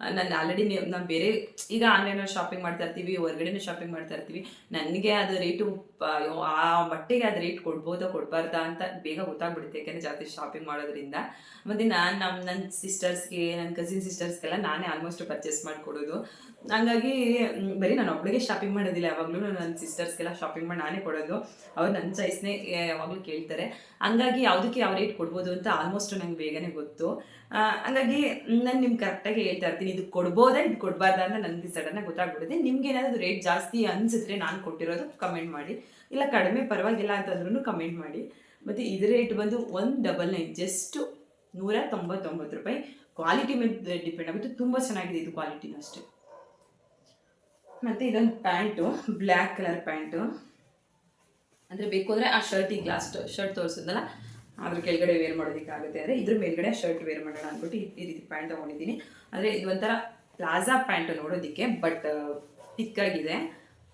ನಾನು ಆಲ್ರೆಡಿ ನಾನು ಬೇರೆ ಈಗ ಆನ್ಲೈನಲ್ಲಿ ಶಾಪಿಂಗ್ ಮಾಡ್ತಾ ಇರ್ತೀವಿ, ಹೊರಗಡೆನೂ ಶಾಪಿಂಗ್ ಮಾಡ್ತಾ ಇರ್ತೀವಿ. ನನಗೆ ಅದು ರೇಟು ಆ ಮಟ್ಟಿಗೆ ಅದು ರೇಟ್ ಕೊಡ್ಬೋದಾ, ಕೊಡಬಾರ್ದಾ ಅಂತ ಬೇಗ ಗೊತ್ತಾಗ್ಬಿಡುತ್ತೆ. ಯಾಕೆಂದ್ರೆ ಜಾಸ್ತಿ ಶಾಪಿಂಗ್ ಮಾಡೋದ್ರಿಂದ. ಮತ್ತು ನಾನು ನಮ್ಮ ನನ್ನ ಸಿಸ್ಟರ್ಸ್ಗೆ ನನ್ನ ಕಸಿನ್ ಸಿಸ್ಟರ್ಸ್ಗೆಲ್ಲ ನಾನೇ ಆಲ್ಮೋಸ್ಟ್ ಪರ್ಚೇಸ್ ಮಾಡಿಕೊಡೋದು. ಹಂಗಾಗಿ ಬರೀ ನಾನು ಒಬ್ಬಳಿಗೆ ಶಾಪಿಂಗ್ ಮಾಡೋದಿಲ್ಲ. ಯಾವಾಗಲೂ ನನ್ನ ಸಿಸ್ಟರ್ಸ್ಗೆಲ್ಲ ಶಾಪಿಂಗ್ ಮಾಡಿ ನಾನೇ ಕೊಡೋದು. ಅವ್ರು ನನ್ನ ಚಾಯ್ಸ್ನೇ ಯಾವಾಗಲೂ ಕೇಳ್ತಾರೆ. ಹಂಗಾಗಿ ಯಾವುದಕ್ಕೆ ಯಾವ ರೇಟ್ ಕೊಡ್ಬೋದು ಅಂತ ಆಲ್ಮೋಸ್ಟ್ ನಂಗೆ ಬೇಗನೆ ಗೊತ್ತು. ಹಂಗಾಗಿ ನಾನು ನಿಮ್ಗೆ ಕರೆಕ್ಟಾಗಿ ಹೇಳ್ತಾ ಇರ್ತೀನಿ. ಇದು ಕೊಡ್ಬೋದಾ, ಇದು ಕೊಡಬಾರ್ದಾ ಅಂತ ನನಗೆ ಸಡನ್ನಾಗಿ ಗೊತ್ತಾಗ್ಬಿಡುತ್ತೆ. ನಿಮ್ಗೆ ಏನಾದರೂ ರೇಟ್ ಜಾಸ್ತಿ ಅನಿಸಿದ್ರೆ ನಾನು ಕೊಟ್ಟಿರೋದು ಕಮೆಂಟ್ ಮಾಡಿ. ಇಲ್ಲ ಕಡಿಮೆ ಪರವಾಗಿಲ್ಲ ಅಂತಂದ್ರೂ ಕಮೆಂಟ್ ಮಾಡಿ. ಮತ್ತು ಇದು ರೇಟ್ ಬಂದು ಒನ್ ಡಬಲ್ ನೈನ್ ಜಸ್ಟು ನೂರ ತೊಂಬತ್ತೊಂಬತ್ತು ರೂಪಾಯಿ. ಕ್ವಾಲಿಟಿ ಮೇಲೆ ಡಿಪೆಂಡ್ ಆಗುತ್ತೆ. ತುಂಬ ಚೆನ್ನಾಗಿದೆ ಇದು ಕ್ವಾಲಿಟಿನೂ ಅಷ್ಟೇ. ಮತ್ತು ಇದೊಂದು ಪ್ಯಾಂಟು ಬ್ಲ್ಯಾಕ್ ಕಲರ್ ಪ್ಯಾಂಟು ಅಂದರೆ ಬೇಕು ಅಂದರೆ ಆ ಶರ್ಟಿಗೆ ಲಾಸ್ಟ್ ಶರ್ಟ್ ತೋರಿಸಿದ್ನಲ್ಲ? ಅದ್ರ ಕೆಳಗಡೆ ವೇರ್ ಮಾಡೋದಕ್ಕಾಗುತ್ತೆ ಅಂದರೆ ಇದ್ರ ಮೇಲ್ಗಡೆ ಶರ್ಟ್ ವೇರ್ ಮಾಡೋಣ ಅಂದ್ಬಿಟ್ಟು ಈ- ರೀತಿ ಪ್ಯಾಂಟ್ ತಗೊಂಡಿದ್ದೀನಿ. ಅಂದರೆ ಇದೊಂಥರ ಪ್ಲಾಜಾ ಪ್ಯಾಂಟ್ ನೋಡೋದಕ್ಕೆ ಬಟ್ ತಿಕ್ಕಾಗಿದೆ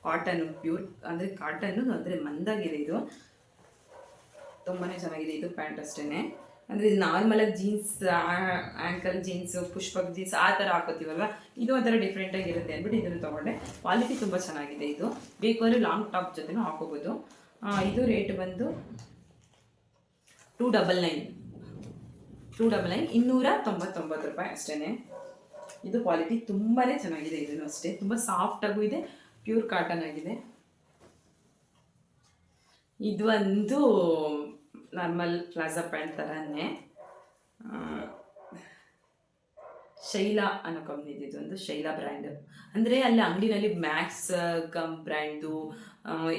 ಕಾಟನ್ ಪ್ಯೂರ್ ಅಂದರೆ ಕಾಟನ್ನು ಅಂದರೆ ಮಂದಾಗಿದೆ ಇದು. ತುಂಬಾ ಚೆನ್ನಾಗಿದೆ ಇದು ಪ್ಯಾಂಟ್ ಅಷ್ಟೇ ಅಂದರೆ ಇದು ನಾರ್ಮಲಾಗಿ ಜೀನ್ಸ್ ಆ್ಯಂಕಲ್ ಜೀನ್ಸು ಪುಷ್ಪಕ್ ಜೀನ್ಸ್ ಆ ಥರ ಹಾಕೋತೀವಲ್ವ? ಇದು ಒಂಥರ ಡಿಫ್ರೆಂಟಾಗಿ ಇರುತ್ತೆ ಅಂದ್ಬಿಟ್ಟು ಇದನ್ನು ತೊಗೊಂಡೆ. ಕ್ವಾಲಿಟಿ ತುಂಬ ಚೆನ್ನಾಗಿದೆ ಇದು. ಬೇಕು ಲಾಂಗ್ ಟಾಪ್ ಜೊತೆನೂ ಹಾಕೋಬೋದು. ಇದು ರೇಟ್ ಬಂದು two double nine two double nine ಇನ್ನೂರ ತೊಂಬತ್ತೊಂಬತ್ತು ರೂಪಾಯಿ ಅಷ್ಟೇ ಇದು ಕ್ವಾಲಿಟಿ ತುಂಬಾ ಚೆನ್ನಾಗಿದೆ ಇದನ್ನು ಅಷ್ಟೇ. ತುಂಬ ಸಾಫ್ಟಾಗೂ ಇದೆ ಪ್ಯೂರ್ ಕಾಟನ್ ಆಗಿದೆ. ಇದು ಒಂದು ನಾರ್ಮಲ್ ಪ್ಲಾಜಾ ಪ್ಯಾಂಟ್ ಥರನೇ ಶೈಲಾ ಅನ್ನೋ ಕಂಪ್ನಿದು ಇದೊಂದು ಶೈಲಾ ಬ್ರ್ಯಾಂಡ್ ಅಂದರೆ ಅಲ್ಲಿ ಅಂಗಡಿನಲ್ಲಿ ಮ್ಯಾಕ್ಸ್ ಕಂ ಬ್ರ್ಯಾಂಡು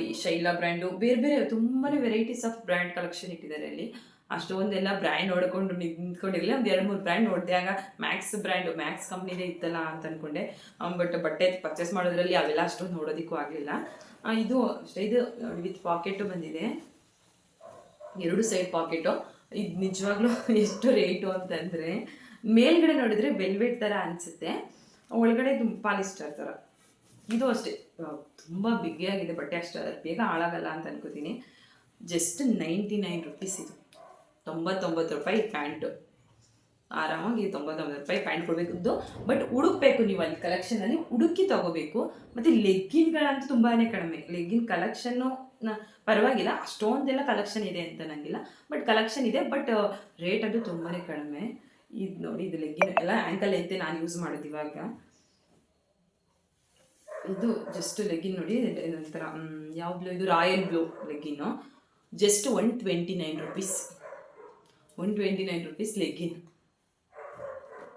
ಈ ಶೈಲಾ ಬ್ರ್ಯಾಂಡು ಬೇರೆ ಬೇರೆ ತುಂಬಾ ವೆರೈಟೀಸ್ ಆಫ್ ಬ್ರ್ಯಾಂಡ್ ಕಲೆಕ್ಷನ್ ಇಟ್ಟಿದ್ದಾರೆ ಅಲ್ಲಿ. ಅಷ್ಟೊಂದೆಲ್ಲ ಬ್ರ್ಯಾಂಡ್ ನೋಡ್ಕೊಂಡು ನಿಂತ್ಕೊಂಡಿರಲಿಲ್ಲ ಒಂದು ಎರಡು ಮೂರು ಬ್ರ್ಯಾಂಡ್ ನೋಡಿದೆ, ಆಗ ಮ್ಯಾಕ್ಸ್ ಬ್ರ್ಯಾಂಡು ಮ್ಯಾಕ್ಸ್ ಕಂಪ್ನಿದೇ ಇತ್ತಲ್ಲ ಅಂತ ಅಂದ್ಕೊಂಡೆ ಬಟ್ ಬಟ್ಟೆ ಪರ್ಚೇಸ್ ಮಾಡೋದ್ರಲ್ಲಿ ಅವೆಲ್ಲ ಅಷ್ಟೊಂದು ನೋಡೋದಕ್ಕೂ ಆಗಲಿಲ್ಲ. ಇದು ಅಷ್ಟೇ, ಇದು ವಿತ್ ಪಾಕೆಟು ಬಂದಿದೆ. ಎರಡು ಸೈಡ್ ಪಾಕೆಟು ಇದು ನಿಜವಾಗ್ಲೂ ಎಷ್ಟು ರೇಟು ಅಂತಂದರೆ, ಮೇಲ್ಗಡೆ ನೋಡಿದ್ರೆ ಬೆಲ್ವೆಟ್ ಥರ ಅನಿಸುತ್ತೆ. ಒಳಗಡೆ ಪಾಲಿಸ್ಟರ್ ಥರ ಇದು ಅಷ್ಟೇ. ತುಂಬ ಬಿಗಿಯಾಗಿದೆ ಬಟ್ಟೆ ಅಷ್ಟು. ಬೇಗ ಹಾಳಾಗಲ್ಲ ಅಂತ ಅನ್ಕೋತೀನಿ. ಜಸ್ಟ್ ನೈಂಟಿ ನೈನ್ ರುಪೀಸ್ ಇದು. ತೊಂಬತ್ತೊಂಬತ್ತು ರೂಪಾಯಿ ಪ್ಯಾಂಟು. ಆರಾಮಾಗಿ ತೊಂಬತ್ತೊಂಬತ್ತು ರೂಪಾಯಿ ಪ್ಯಾಂಟ್ ಕೊಡಬೇಕು ಬಟ್ ಹುಡುಕ್ಬೇಕು ನೀವು ಅಲ್ಲಿ ಕಲೆಕ್ಷನಲ್ಲಿ ಹುಡುಕಿ ತಗೋಬೇಕು. ಮತ್ತು ಲೆಗ್ಗಿನ್ಗಳಂತೂ ತುಂಬಾ ಕಡಿಮೆ. ಲೆಗ್ಗಿನ್ ಕಲೆಕ್ಷನ್ನು ಪರವಾಗಿಲ್ಲ. ಅಷ್ಟೊಂದೆಲ್ಲ ಕಲೆಕ್ಷನ್ ಇದೆ ಅಂತ ನನಗಿಲ್ಲ ಬಟ್ ಕಲೆಕ್ಷನ್ ಇದೆ. ಬಟ್ ರೇಟ್ ಅದು ತುಂಬಾ ಕಡಿಮೆ. ಇದು ನೋಡಿ, ಇದು ಲೆಗ್ಗಿನ್ ಎಲ್ಲ ಆ್ಯಂಕಲ್ ಎಂತೆ ನಾನು ಯೂಸ್ ಮಾಡೋದು ಇವಾಗ. ಇದು ಜಸ್ಟ್ ಲೆಗ್ಗಿನ್ ನೋಡಿ ಒಂಥರ ಯಾವ ಬ್ಲೂ ಇದು royal blue legging just one twenty nine rupees one twenty nine rupees legging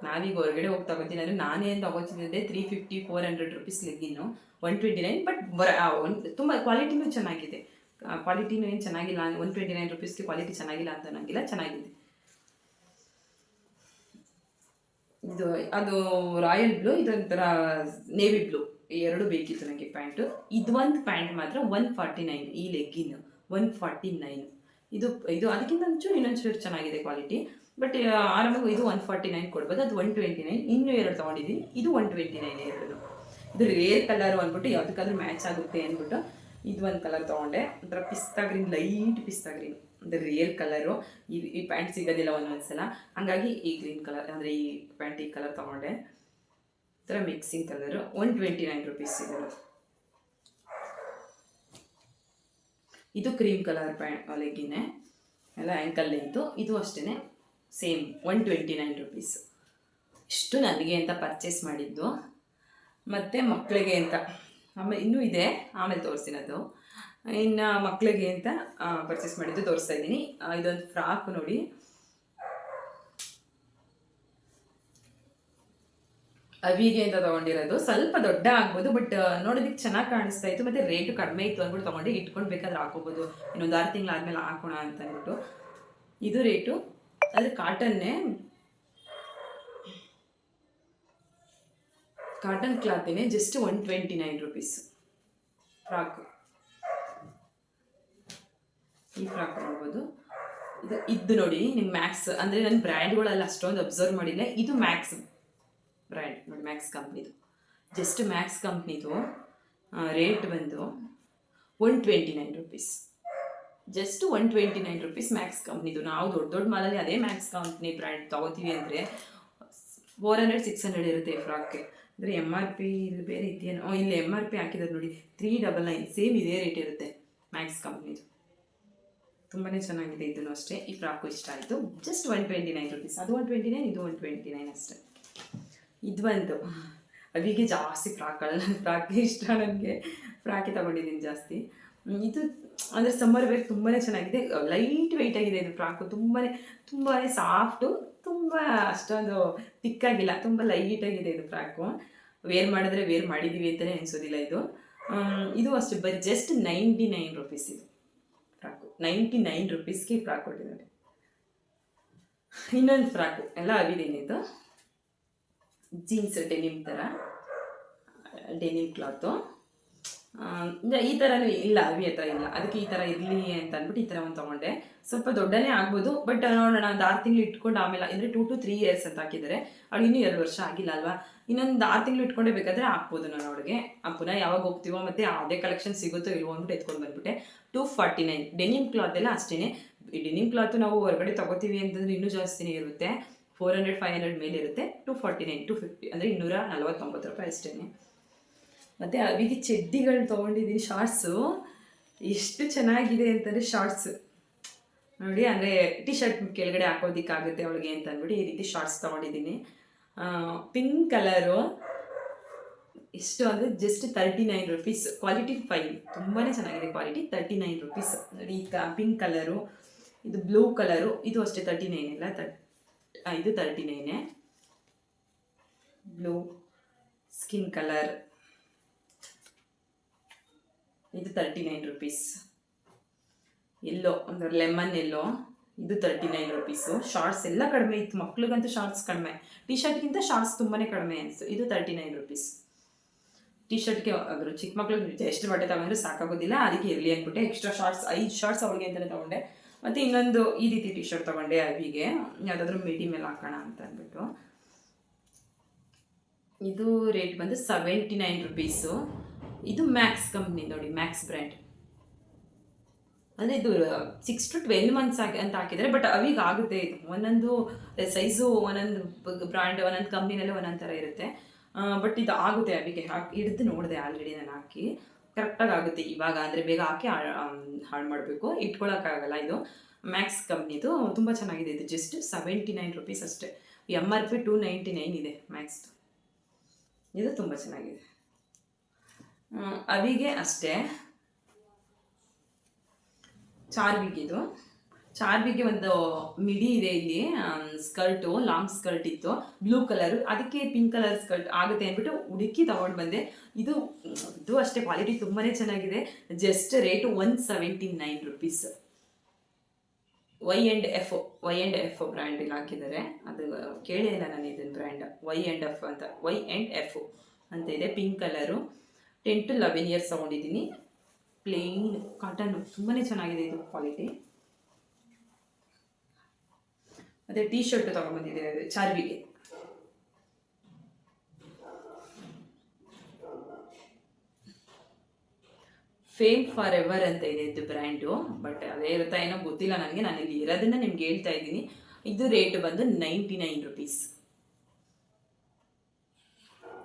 ನಾವೀಗ ಹೊರಗಡೆ ಹೋಗಿ ತಗೋತೀನಿ ಅಂದರೆ ನಾನೇನು ತಗೋತಿದ್ದೆ three fifty four hundred rupees legging one twenty nine but ಬರ ಒನ್ ತುಂಬ ಕ್ವಾಲಿಟಿನೂ ಚೆನ್ನಾಗಿದೆ. ಕ್ವಾಲಿಟಿನೂ ಏನು ಚೆನ್ನಾಗಿಲ್ಲ ಒನ್ ಟ್ವೆಂಟಿ ನೈನ್ ರುಪೀಸ್ಗೆ ಕ್ವಾಲಿಟಿ ಚೆನ್ನಾಗಿಲ್ಲ ಅಂತ ಅನ್ನೋಂಗಿಲ್ಲ ಚೆನ್ನಾಗಿದೆ. ಇದು, ಅದು ರಾಯಲ್ ಬ್ಲೂ ಇದೊಂಥರ ನೇವಿ ಬ್ಲೂ ಎರಡು ಬೇಕಿತ್ತು ನನಗೆ ಪ್ಯಾಂಟು. ಇದು ಒಂದು ಪ್ಯಾಂಟ್ ಮಾತ್ರ ಒನ್ ಫಾರ್ಟಿ ನೈನ್, ಈ ಲೆಗ್ಗಿನ್ ಒನ್ ಫಾರ್ಟಿ ನೈನ್. ಇದು ಇದು ಅದಕ್ಕಿಂತ ಒಂಚೂರು ಇನ್ನೊಂಚೂರು ಚೆನ್ನಾಗಿದೆ ಕ್ವಾಲಿಟಿ ಬಟ್ ಆರಾಮಾಗಿ ಇದು ಒನ್ ಫಾರ್ಟಿ ನೈನ್ ಕೊಡ್ಬೋದು, ಅದು ಒನ್ ಟ್ವೆಂಟಿ ನೈನ್. ಇನ್ನೂ ಎರಡು ತೊಗೊಂಡಿದ್ದೀನಿ ಇದು ಒನ್ ಟ್ವೆಂಟಿ ನೈನ್ ಎರಡು. ಇದು ರೇರ್ ಕಲರ್ ಅಂದ್ಬಿಟ್ಟು ಯಾವುದಕ್ಕಾದ್ರೂ ಮ್ಯಾಚ್ ಆಗುತ್ತೆ ಅಂದ್ಬಿಟ್ಟು ಇದು ಒಂದು ಕಲರ್ ತೊಗೊಂಡೆ. ಒಂಥರ pista green light pista green ಅಂದರೆ ರಿಯಲ್ ಕಲರು ಈ ಈ ಪ್ಯಾಂಟ್ ಸಿಗೋದಿಲ್ಲ ಒಂದೊಂದು ಸಲ ಹಾಗಾಗಿ ಈ ಗ್ರೀನ್ ಕಲರ್ ಅಂದರೆ ಈ ಪ್ಯಾಂಟ್ ಈ ಕಲರ್ ತೊಗೊಂಡೆ. ಥರ mixing colour one twenty nine rupees ಇದು ಇದು ಕ್ರೀಮ್ ಕಲರ್ ಪ್ಯಾಂಟ್ ಲೆಗ್ಗಿನೇ ಎಲ್ಲ ಆ್ಯಂಕಲ್ ಲೆಂತು ಇದು ಅಷ್ಟೇ same one twenty nine rupees ಇಷ್ಟು ನನಗೆ ಅಂತ ಪರ್ಚೇಸ್ ಮಾಡಿದ್ದು. ಮತ್ತು ಮಕ್ಕಳಿಗೆ ಅಂತ. ಆಮೇಲೆ ಇನ್ನೂ ಇದೆ. ಆಮೇಲೆ ತೋರಿಸ್ತೀನಿ ಅದು ಇನ್ನು ಮಕ್ಕಳಿಗೆ ಅಂತ ಪರ್ಚೇಸ್ ಮಾಡಿದ್ದು ತೋರಿಸ್ತಾ ಇದ್ದೀನಿ. ಇದೊಂದು ಫ್ರಾಕ್ ನೋಡಿ. ಅವಿಗೆ ಅಂತ ತೊಗೊಂಡಿರೋದು. ಸ್ವಲ್ಪ ದೊಡ್ಡ ಆಗ್ಬೋದು ಬಟ್ ನೋಡೋದಕ್ಕೆ ಚೆನ್ನಾಗಿ ಕಾಣಿಸ್ತಾ ಇತ್ತು. ಮತ್ತು ರೇಟು ಕಡಿಮೆ ಇತ್ತು ಅಂದ್ಬಿಟ್ಟು ತೊಗೊಂಡು. ಇಟ್ಕೊಂಡು ಬೇಕಾದ್ರೆ ಹಾಕೋಬೋದು. ಇನ್ನೊಂದು ಆರು ತಿಂಗಳಾದ್ಮೇಲೆ ಹಾಕೋಣ ಅಂತ ಅಂದ್ಬಿಟ್ಟು. ಇದು ರೇಟು ಅದು ಕಾಟನ್ನೇ cotton ಕ್ಲಾತಿನೇ just one twenty nine rupees frock ಈ ಫ್ರಾಕ್ ನೋಡ್ಬೋದು. ಇದು ಇದು ನೋಡಿ ನಿಮ್ಮ ಮ್ಯಾಕ್ಸ್ ಅಂದರೆ ನನ್ನ ಬ್ರ್ಯಾಂಡ್ಗಳೆಲ್ಲ ಅಷ್ಟೊಂದು ಅಬ್ಸರ್ವ್ ಮಾಡಿಲ್ಲ. ಇದು ಮ್ಯಾಕ್ಸ್ ಬ್ರ್ಯಾಂಡ್ ನೋಡಿ ಮ್ಯಾಕ್ಸ್ ಕಂಪ್ನಿದು ಜಸ್ಟ್ ಮ್ಯಾಕ್ಸ್ ಕಂಪ್ನಿದು ರೇಟ್ ಬಂದು one twenty nine rupees just one twenty nine rupees Max ಕಂಪ್ನಿದು ನಾವು ದೊಡ್ಡ ದೊಡ್ಡ ಮಾಲಲ್ಲಿ ಅದೇ ಮ್ಯಾಕ್ಸ್ ಕಂಪ್ನಿ ಬ್ರ್ಯಾಂಡ್ ತೊಗೋತೀವಿ ಅಂದರೆ ಫೋರ್ ಹಂಡ್ರೆಡ್ ಸಿಕ್ಸ್ ಹಂಡ್ರೆಡ್ ಇರುತ್ತೆ ಫ್ರಾಕ್ಗೆ ಅಂದರೆ ಎಂ ಆರ್ ಪಿ ಇಲ್ಲಿ ಬೇರೆ ಇದೆಯೇನೋ ಇಲ್ಲಿ ಎಂ ಆರ್ ಪಿ ಹಾಕಿದ್ದಾರೆ ನೋಡಿ ತ್ರೀ ಡಬಲ್ ನೈನ್ ಸೇಮ್ ಇದೇ ರೇಟ್ ಇರುತ್ತೆ ಮ್ಯಾಕ್ಸ್ ಕಂಪ್ನಿದು ತುಂಬಾ ಚೆನ್ನಾಗಿದೆ ಇದನ್ನು ಅಷ್ಟೇ. ಈ ಫ್ರಾಕು ಇಷ್ಟ ಆಯಿತು. Just one twenty nine rupees ಅದು ಒನ್ ಟ್ವೆಂಟಿ ನೈನ್ ಇದು ಒನ್ ಟ್ವೆಂಟಿ ನೈನ್ ಅಷ್ಟೇ. ಇದು ಬಂತು. ಅವಿಗೆ ಜಾಸ್ತಿ ಫ್ರಾಕ್ಗಳು ಫ್ರಾಕ್ ಇಷ್ಟ ನನಗೆ. ಫ್ರಾಕೆ ತಗೊಂಡಿದ್ದೀನಿ ಜಾಸ್ತಿ. ಇದು ಅಂದರೆ ಸಮ್ಮರ್ ವೇರ್ ತುಂಬಾ ಚೆನ್ನಾಗಿದೆ. ಲೈಟ್ ವೆಯ್ಟ್ ಆಗಿದೆ ಇದು ಫ್ರಾಕು. ತುಂಬಾ ತುಂಬಾ ಸಾಫ್ಟು, ತುಂಬ ಅಷ್ಟೊಂದು ತಿಕ್ಕಾಗಿಲ್ಲ. ತುಂಬ ಲೈಟ್ ಆಗಿದೆ ಇದು ಫ್ರಾಕು. ವೇರ್ ಮಾಡಿದ್ರೆ ವೇರ್ ಮಾಡಿದ್ದೀವಿ ಅಂತಲೇ ಅನಿಸೋದಿಲ್ಲ ಇದು. ಇದು ಅಷ್ಟೇ, ಬರೀ ಜಸ್ಟ್ ನೈಂಟಿ ನೈನ್ ರುಪೀಸ್ ಇದು ಫ್ರಾಕು. ನೈಂಟಿ ನೈನ್ ರುಪೀಸ್ಗೆ ಫ್ರಾಕ್ ಕೊಟ್ಟಿದ್ದಾರೆ. ಇನ್ನೊಂದು ಫ್ರಾಕು. ಎಲ್ಲ ಅವಿದೇನೆ ಇದು. ಜೀನ್ಸ್ ಡೆನಿಮ್ ಥರ. Denim cloth. ಈ ಥರನೂ ಇಲ್ಲ ಅವಿ ಹತ್ರ ಇಲ್ಲ. ಅದಕ್ಕೆ ಈ ಥರ ಇರಲಿ ಅಂತ ಅಂದ್ಬಿಟ್ಟು ಈ ಥರ ಒಂದು ತೊಗೊಂಡೆ. ಸ್ವಲ್ಪ ದೊಡ್ಡನೇ ಆಗ್ಬೋದು, ಬಟ್ ನೋಡೋಣ, ಒಂದು ಆರು ತಿಂಗಳು ಇಟ್ಕೊಂಡು ಆಮೇಲೆ, ಅಂದರೆ ಟೂ ಟು ತ್ರೀ ಇಯರ್ಸ್ ಅಂತ ಹಾಕಿದ್ದಾರೆ. ಅವಳು ಇನ್ನೂ ಎರಡು ವರ್ಷ ಆಗಿಲ್ಲ ಅಲ್ವಾ? ಇನ್ನೊಂದು ಆರು ತಿಂಗಳು ಇಟ್ಕೊಂಡೇ ಬೇಕಾದರೆ ಹಾಕ್ಬೋದು ನಾನು ಅವಳಿಗೆ. ಪುನಃ ಯಾವಾಗ ಹೋಗ್ತೀವೋ ಮತ್ತು ಅದೇ ಕಲೆಕ್ಷನ್ ಸಿಗುತ್ತೋ ಇಲ್ವೋ ಅಂದ್ಬಿಟ್ಟು ಎತ್ಕೊಂಡು ಬಂದ್ಬಿಟ್ಟೆ. Two forty nine denim cloth ಎಲ್ಲ ಅಷ್ಟೇ ಡೆನಿಮ್ ಕ್ಲಾತು ನಾವು ಹೊರಗಡೆ ತೊಗೋತೀವಿ ಅಂತಂದ್ರೆ ಇನ್ನೂ ಜಾಸ್ತಿನೇ ಇರುತ್ತೆ. ಫೋರ್ ಹಂಡ್ರೆಡ್ ಫೈವ್ ಹಂಡ್ರೆಡ್ ಮೇಲೆ ಇರುತ್ತೆ. Two forty nine two fifty ಅಂದರೆ ಇನ್ನೂರ ನಲ್ವತ್ತೊಂಬತ್ತು ರೂಪಾಯಿ ಅಷ್ಟೇ ಮತ್ತು ಅವಿಗೆ ಚಡ್ಡಿಗಳು ತೊಗೊಂಡಿದ್ದೀನಿ ಶಾರ್ಟ್ಸು ಎಷ್ಟು ಚೆನ್ನಾಗಿದೆ ಅಂತಂದರೆ ಶಾರ್ಟ್ಸ್ ನೋಡಿ, ಅಂದರೆ ಟಿ ಶರ್ಟ್ ಕೆಳಗಡೆ ಹಾಕೋದಿಕ್ಕಾಗುತ್ತೆ ಅವಳಿಗೆ ಅಂತ ಅಂದ್ಬಿಟ್ಟು ಈ ರೀತಿ ಶಾರ್ಟ್ಸ್ ತೊಗೊಂಡಿದ್ದೀನಿ ಪಿಂಕ್ ಕಲರು ಎಷ್ಟು ಅಂದರೆ just thirty nine rupees quality fine ತುಂಬಾ ಚೆನ್ನಾಗಿದೆ ಕ್ವಾಲಿಟಿ ತರ್ಟಿ ನೈನ್ ರುಪೀಸ್ ನೋಡಿ, ಈ ಪಿಂಕ್ ಕಲರು ಇದು ಬ್ಲೂ ಕಲರು ಇದು ಅಷ್ಟೇ ತರ್ಟಿ ನೈನ್ ಇಲ್ಲ ತರ್ಟ್ ಇದು ತರ್ಟಿ ನೈನೇ ಬ್ಲೂ. Skin colour. ಇದು ತರ್ಟಿ ನೈನ್ ರುಪೀಸ್. ಎಲ್ಲೋ, ಒಂದು ಲೆಮನ್ ಎಲ್ಲೋ ಇದು ತರ್ಟಿ ನೈನ್ ರುಪೀಸು. ಶಾರ್ಟ್ಸ್ ಎಲ್ಲ ಕಡಿಮೆ ಇತ್ತು. ಮಕ್ಳಿಗಂತೂ ಶಾರ್ಟ್ಸ್ ಕಡಿಮೆ. ಟಿ ಶರ್ಟ್ಗಿಂತ ಶಾರ್ಟ್ಸ್ ತುಂಬಾ ಕಡಿಮೆ ಅನಿಸ್ತು ಇದು ತರ್ಟಿ ನೈನ್ ರುಪೀಸ್. ಟಿ ಶರ್ಟ್ಗೆ ಅದ್ರ ಚಿಕ್ಕ ಮಕ್ಳಿಗೆ ಎಷ್ಟು ಬಟ್ಟೆ ತಗೊಂಡ್ರೆ ಸಾಕಾಗೋದಿಲ್ಲ. ಅದಕ್ಕೆ ಇರಲಿ ಅಂದ್ಬಿಟ್ಟೆ ಎಕ್ಸ್ಟ್ರಾ ಶಾರ್ಟ್ಸ್ ಐದು ಶಾರ್ಟ್ಸ್ ಅವ್ರಿಗೆ ಅಂತಲೇ ತೊಗೊಂಡೆ. ಮತ್ತು ಇನ್ನೊಂದು ಈ ರೀತಿ ಟಿ ಶರ್ಟ್ ತೊಗೊಂಡೆ ಅವಿಗೆ ಯಾವುದಾದ್ರೂ ಮಿಡಿ ಮೇಲೆ ಹಾಕೋಣ ಅಂತ ಅಂದ್ಬಿಟ್ಟು. ಇದು ರೇಟ್ ಬಂದು ಸೆವೆಂಟಿ ನೈನ್ ರುಪೀಸು ಇದು ಮ್ಯಾಕ್ಸ್ ಕಂಪ್ನಿ ನೋಡಿ ಮ್ಯಾಕ್ಸ್ ಬ್ರ್ಯಾಂಡ್ ಅಂದರೆ ಇದು ಸಿಕ್ಸ್ ಟು ಟ್ವೆಲ್ ಮಂತ್ಸ್ ಆಗಿ ಅಂತ ಹಾಕಿದ್ದಾರೆ ಬಟ್ ಅವಿಗೆ ಆಗುತ್ತೆ ಇದು. ಒಂದೊಂದು ಸೈಜು ಒಂದೊಂದು ಬ್ರ್ಯಾಂಡ್ ಒಂದೊಂದು ಕಂಪ್ನಿನಲ್ಲೇ ಒಂದೊಂದು ಥರ ಇರುತ್ತೆ. ಬಟ್ ಇದು ಆಗುತ್ತೆ ಅವಿಗೆ ಹಾಕಿ, ಹಿಡಿದು ನೋಡಿದೆ ಆಲ್ರೆಡಿ ನಾನು ಹಾಕಿ. ಕರೆಕ್ಟಾಗಿ ಆಗುತ್ತೆ. ಇವಾಗ ಅಂದರೆ ಬೇಗ ಹಾಕಿ ಹಾಳು ಮಾಡಬೇಕು. ಇಟ್ಕೊಳ್ಳೋಕ್ಕಾಗಲ್ಲ ಇದು. ಮ್ಯಾಕ್ಸ್ ಕಂಪ್ನಿದು ತುಂಬ ಚೆನ್ನಾಗಿದೆ. ಇದು ಜಸ್ಟ್ ಸೆವೆಂಟಿ ನೈನ್ ರುಪೀಸ್ ಅಷ್ಟೇ. M R P two ninety nine ಇದೆ ಮ್ಯಾಕ್ಸ್ದು ಇದು ತುಂಬ ಚೆನ್ನಾಗಿದೆ. ಅವಿಗೆ ಅಷ್ಟೇ. ಚಾರ್ವಿಗಿದು ಚಾರ್ವಿಗೆ ಒಂದು ಮಿಡಿ ಇದೆ ಇಲ್ಲಿ ಸ್ಕರ್ಟು, ಲಾಂಗ್ ಸ್ಕರ್ಟ್ ಇತ್ತು, ಬ್ಲೂ ಕಲರ್, ಅದಕ್ಕೆ ಪಿಂಕ್ ಕಲರ್ ಸ್ಕರ್ಟ್ ಆಗುತ್ತೆ ಅಂದ್ಬಿಟ್ಟು ಹುಡುಕಿ ತಗೊಂಡು ಬಂದೆ. ಇದು ಇದು ಅಷ್ಟೇ ಕ್ವಾಲಿಟಿ ತುಂಬಾ ಚೆನ್ನಾಗಿದೆ. Just rate one seventy nine rupees Y and F Y and F ಬ್ರ್ಯಾಂಡಲ್ಲಿ ಹಾಕಿದ್ದಾರೆ. ಅದು, ಕೇಳೇ ಇಲ್ಲ ನಾನು ಇದನ್ನ ಬ್ರ್ಯಾಂಡ್ ವೈ ಆ್ಯಂಡ್ ಎಫ್ ಅಂತ. ವೈ ಆ್ಯಂಡ್ ಎಫ್ ಅಂತ ಇದೆ, pink colour. Ten to eleven years ತೊಗೊಂಡಿದ್ದೀನಿ. ಪ್ಲೇನ್ ಕಾಟನ್ ತುಂಬಾ ಚೆನ್ನಾಗಿದೆ ಇದು ಕ್ವಾಲಿಟಿ. ಮತ್ತು ಟೀ ಶರ್ಟ್ ತಗೊಂಡ್ಬಂದಿದ್ದೇವೆ ಅದು ಚಾರ್ವಿಗೆ. ಫೇಮ್ ಫಾರ್ ಎವರ್ ಅಂತ ಇದೆ ಇದು ಬ್ರ್ಯಾಂಡು ಬಟ್ ಅದೇ ಇರುತ್ತಾ ಏನೋ ಗೊತ್ತಿಲ್ಲ ನನಗೆ. ನಾನು ಇಲ್ಲಿ ಇರೋದನ್ನ ನಿಮ್ಗೆ ಹೇಳ್ತಾ ಇದ್ದೀನಿ. ಇದು ರೇಟ್ ಬಂದು ninety nine rupees